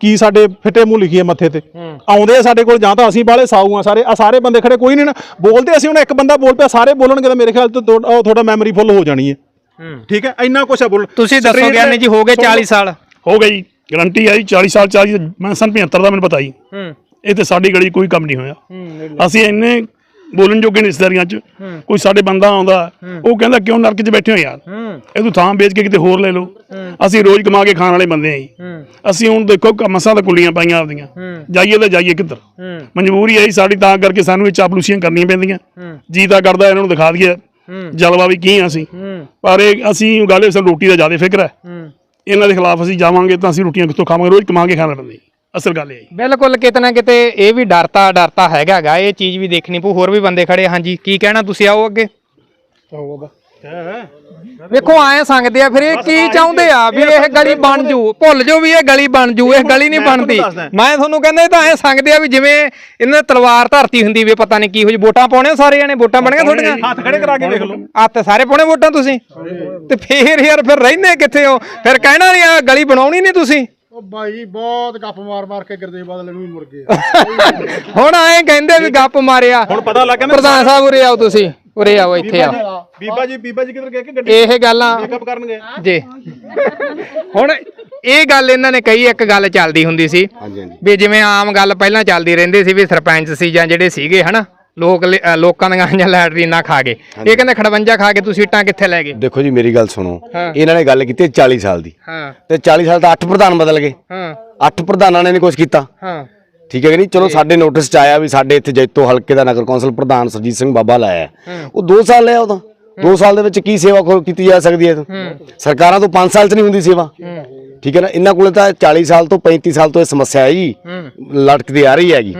ਕੀ ਸਾਡੇ ਫਿੱਟੇ ਮੂੰਹ ਲਿਖੀਏ ਮੱਥੇ ਤੇ। ਆਉਂਦੇ ਆ ਸਾਡੇ ਕੋਲ ਜਾਂ ਤਾਂ ਅਸੀਂ ਬਾਲੇ ਸਾਊ ਆ ਸਾਰੇ ਆ ਸਾਰੇ ਬੰਦੇ ਖੜੇ ਕੋਈ ਨਹੀਂ ਨਾ ਬੋਲਦੇ ਅਸੀਂ ਹੁਣ ਇੱਕ ਬੰਦਾ ਬੋਲ ਪਿਆ ਸਾਰੇ ਬੋਲਣਗੇ ਤਾਂ ਮੇਰੇ ਖਿਆਲ ਤੋਂ ਉਹ ਤੁਹਾਡਾ ਮੈਮਰੀ ਫੁੱਲ ਹੋ ਜਾਣੀ ਹੈ। ਠੀਕ ਹੈ ਇੰਨਾ ਕੁਛ ਆ ਬੋਲ ਤੁਸੀਂ ਦੱਸੋ ਗਿਆਨੀ ਜੀ ਹੋ ਗਏ 40 ਸਾਲ। ਹੋ ਗਈ ਗਰੰਟੀ ਆਈ 40 ਸਾਲ 40 ਮੈਂ ਸਨ 75 ਦਾ ਮੈਨੂੰ ਪਤਾ ਹੀ ਹੂੰ। ਇਹ ਤੇ ਸਾਡੀ ਗਲੀ ਕੋਈ ਕੰਮ ਨਹੀਂ ਹੋਇਆ। ਅਸੀਂ ਇੰਨੇ ਬੋਲਣ ਜੋਗੇ ਨਹੀਂ ਰਿਸ਼ਤੇਦਾਰੀਆਂ 'ਚ ਕੋਈ ਸਾਡੇ ਬੰਦਾ ਆਉਂਦਾ ਉਹ ਕਹਿੰਦਾ ਕਿਉਂ ਨਰਕ 'ਚ ਬੈਠੇ ਹੋ ਯਾਰ? ਇਹ ਤੂੰ ਥਾਂ ਵੇਚ ਕੇ ਕਿਤੇ ਹੋਰ ਲੈ ਲਓ। ਅਸੀਂ ਰੋਜ਼ ਕਮਾ ਕੇ ਖਾਣ ਵਾਲੇ ਬੰਦੇ ਆਂ ਜੀ। ਅਸੀਂ ਹੁਣ ਦੇਖੋ ਮਸਾਂ ਤਾਂ ਕੁੱਲੀਆਂ ਪਾਈਆਂ ਆਪਦੀਆਂ। ਜਾਈਏ ਤਾਂ ਜਾਈਏ ਕਿੱਧਰ? ਮਜਬੂਰੀ ਹੈ ਸਾਡੀ ਤਾਂ ਕਰਕੇ ਸਾਨੂੰ ਇਹ ਚਾਪਲੂਸੀਆਂ ਕਰਨੀਆਂ ਪੈਂਦੀਆਂ। ਜੀ ਤਾਂ ਕਰਦਾ ਇਹਨਾਂ ਨੂੰ ਦਿਖਾ ਦਈਏ। ਜਲਵਾ ਵੀ ਕੀ ਆ ਅਸੀਂ। ਪਰ ਇਹ ਅਸੀਂ ਗੱਲ ਇਹ ਸਾਨੂੰ ਰੋਟੀ ਦਾ ਜ਼ਿਆਦਾ ਫਿਕਰ ਹੈ। ਇਹਨਾਂ ਦੇ ਖਿਲਾਫ ਅਸੀਂ ਜਾਵਾਂਗੇ ਤਾਂ ਅਸੀਂ ਰੋਟੀਆਂ ਕਿੱਥੋਂ ਖਾਵਾਂਗੇ? ਰੋਜ਼ ਕਮਾ ਕੇ ਖਾਣਾ ਪੈਂਦਾ ਅਸਲ ਗੱਲ ਇਹ। ਬਿਲਕੁਲ ਕਿਤੇ ਨਾ ਕਿਤੇ ਇਹ ਵੀ ਡਰਤਾ ਡਰਤਾ ਹੈਗਾਗਾ ਇਹ ਚੀਜ਼ ਵੀ ਦੇਖਣੀ ਪਊ ਹੋਰ ਵੀ ਬੰਦੇ ਖੜੇ ਹਾਂਜੀ ਕੀ ਕਹਿਣਾ ਤੁਸੀਂ ਆਓ ਅੱਗੇ? ਵੇਖੋ ਆਏ ਸੰਗਦੇ ਆ ਫਿਰ ਇਹ ਕੀ ਚਾਹੁੰਦੇ ਆ ਵੀ ਇਹ ਗਲੀ ਬਣ ਜੂ? ਭੁੱਲ ਜੋ ਵੀ ਇਹ ਗਲੀ ਬਣ ਜੂ ਇਹ ਗਲੀ ਨਹੀਂ ਬਣਦੀ। ਮੈਂ ਤੁਹਾਨੂੰ ਕਹਿੰਦਾ ਇਹ ਤਾਂ ਐ ਸੰਗਦੇ ਆ ਵੀ ਜਿਵੇਂ ਇਹਨਾਂ ਤਲਵਾਰ ਧਰਤੀ ਹੁੰਦੀ ਵੀ ਪਤਾ ਨਹੀਂ ਕੀ ਹੋ ਜੀ ਵੋਟਾਂ ਪਾਉਣੇ ਸਾਰੇ ਜਣੇ ਵੋਟਾਂ ਬਣੀਆਂ ਤੁਹਾਡੀਆਂ? ਹੱਥ ਖੜੇ ਕਰਾ ਕੇ ਵੇਖ ਲਓ। ਹੱਥ ਸਾਰੇ ਪਾਉਣੇ ਵੋਟਾਂ ਤੁਸੀਂ? ਤੇ ਫੇਰ ਯਾਰ ਫਿਰ ਰਹਿੰਦੇ ਕਿੱਥੇ ਹੋ? ਫਿਰ ਕਹਿਣਾ ਨਹੀਂ ਆ ਗਲੀ ਬਣਾਉਣੀ ਨਹੀਂ ਤੁਸੀਂ। ਉਹ ਬਾਈ ਬਹੁਤ ਗੱਪ ਮਾਰ ਮਾਰ ਕੇ ਗੁਰਦੇਵ ਬਾਦਲ ਨੂੰ ਵੀ ਮੁੜ ਗਏ। [LAUGHS] ਹੁਣ ਆਏ ਕਹਿੰਦੇ ਵੀ ਗੱਪ ਮਾਰਿਆ। ਹੁਣ ਪਤਾ ਲੱਗ ਗਿਆ ਨਾ ਪ੍ਰਧਾਨ ਸਾਹਿਬ ਉਰੇ ਆਓ ਤੁਸੀਂ। ਉਰੇ ਆਓ ਇੱਥੇ ਆਓ। ਬੀਬਾ ਜੀ ਬੀਬਾ ਜੀ ਕਿੱਧਰ ਗਏ ਕਿ ਗੱਡੀ? ਇਹ ਗੱਲਾਂ ਮੇਕਅਪ ਕਰਨਗੇ। ਜੀ। ਹੁਣ ਇਹ ਗੱਲ ਇਹਨਾਂ ਨੇ ਕਹੀ ਇੱਕ ਗੱਲ ਚੱਲਦੀ ਹੁੰਦੀ ਸੀ ਹਾਂਜੀ ਹਾਂਜੀ। ਵੀ ਜਿਵੇਂ ਆਮ ਗੱਲ ਪਹਿਲਾਂ ਚੱਲਦੀ ਰਹਿੰਦੀ ਸੀ ਵੀ ਸਰਪੰਚ ਸੀ ਜਾਂ ਜਿਹੜੇ ਸੀਗੇ ਹਨਾ? ਲੋਕ ਲ- ਅ, ਲੋਕਾਂ ਦੀਆਂ ਜਾਂ ਲੈਟਰੀਨਾਂ ਖਾ ਗਏ। ਇਹ ਕਹਿੰਦੇ ਖੜਵੰਜਾ ਖਾ ਕੇ ਤੁਸੀਂ ਇੱਟਾਂ ਕਿੱਥੇ ਲੈ ਗਏ? ਦੇਖੋ ਜੀ ਮੇਰੀ ਗੱਲ ਸੁਣੋ। ਹਾਂ। ਇਹਨਾਂ ਨੇ ਗੱਲ ਕੀਤੀ ਹੈ 40 ਸਾਲ ਦੀ। ਹਾਂ। ਤੇ 40 ਸਾਲ ਦਾ 8 ਪ੍ਰਧਾਨ ਬਦਲ ਗਏ। ਹਾਂ। 8 ਪ੍ਰਧਾਨਾਂ ਨੇ ਨਹੀਂ ਕੁਝ ਕੀਤਾ। ਹਾਂ। ਠੀਕ ਹੈ ਕਿ ਨਹੀਂ? ਚਲੋ ਸਾਡੇ ਨੋਟਿਸ ਚ ਆਇਆ ਵੀ ਸਾਡੇ ਇੱਥੇ ਜੈਤੋ ਹਲਕੇ ਦਾ ਨਗਰ ਕੌਂਸਲ ਪ੍ਰਧਾਨ ਸਰਜੀਤ ਸਿੰਘ ਬਾਬਾ ਲਾਇਆ ਹੈ। ਉਹ 2 ਸਾਲ ਲਿਆ ਉਹਦਾ। 2 ਸਾਲ ਦੇ ਵਿੱਚ ਕੀ ਸੇਵਾ ਖੋ- ਕੀਤੀ ਜਾ ਸਕਦੀ ਹੈ ਸਰਕਾਰਾਂ ਤੋਂ 5 ਸਾਲ ਚ ਨਹੀਂ ਹੁੰਦੀ ਸੇਵਾ। ਠੀਕ ਹੈ ਨਾ? ਇਹਨਾਂ ਕੋਲੇ ਤਾਂ 40 ਸਾਲ ਤੋਂ 35 ਸਾਲ ਤੋਂ ਇਹ ਸਮੱਸਿਆ ਹੈ। ਜੀ ਲਟਕਦੀ ਆ ਰਹੀ ਹੈਗੀ।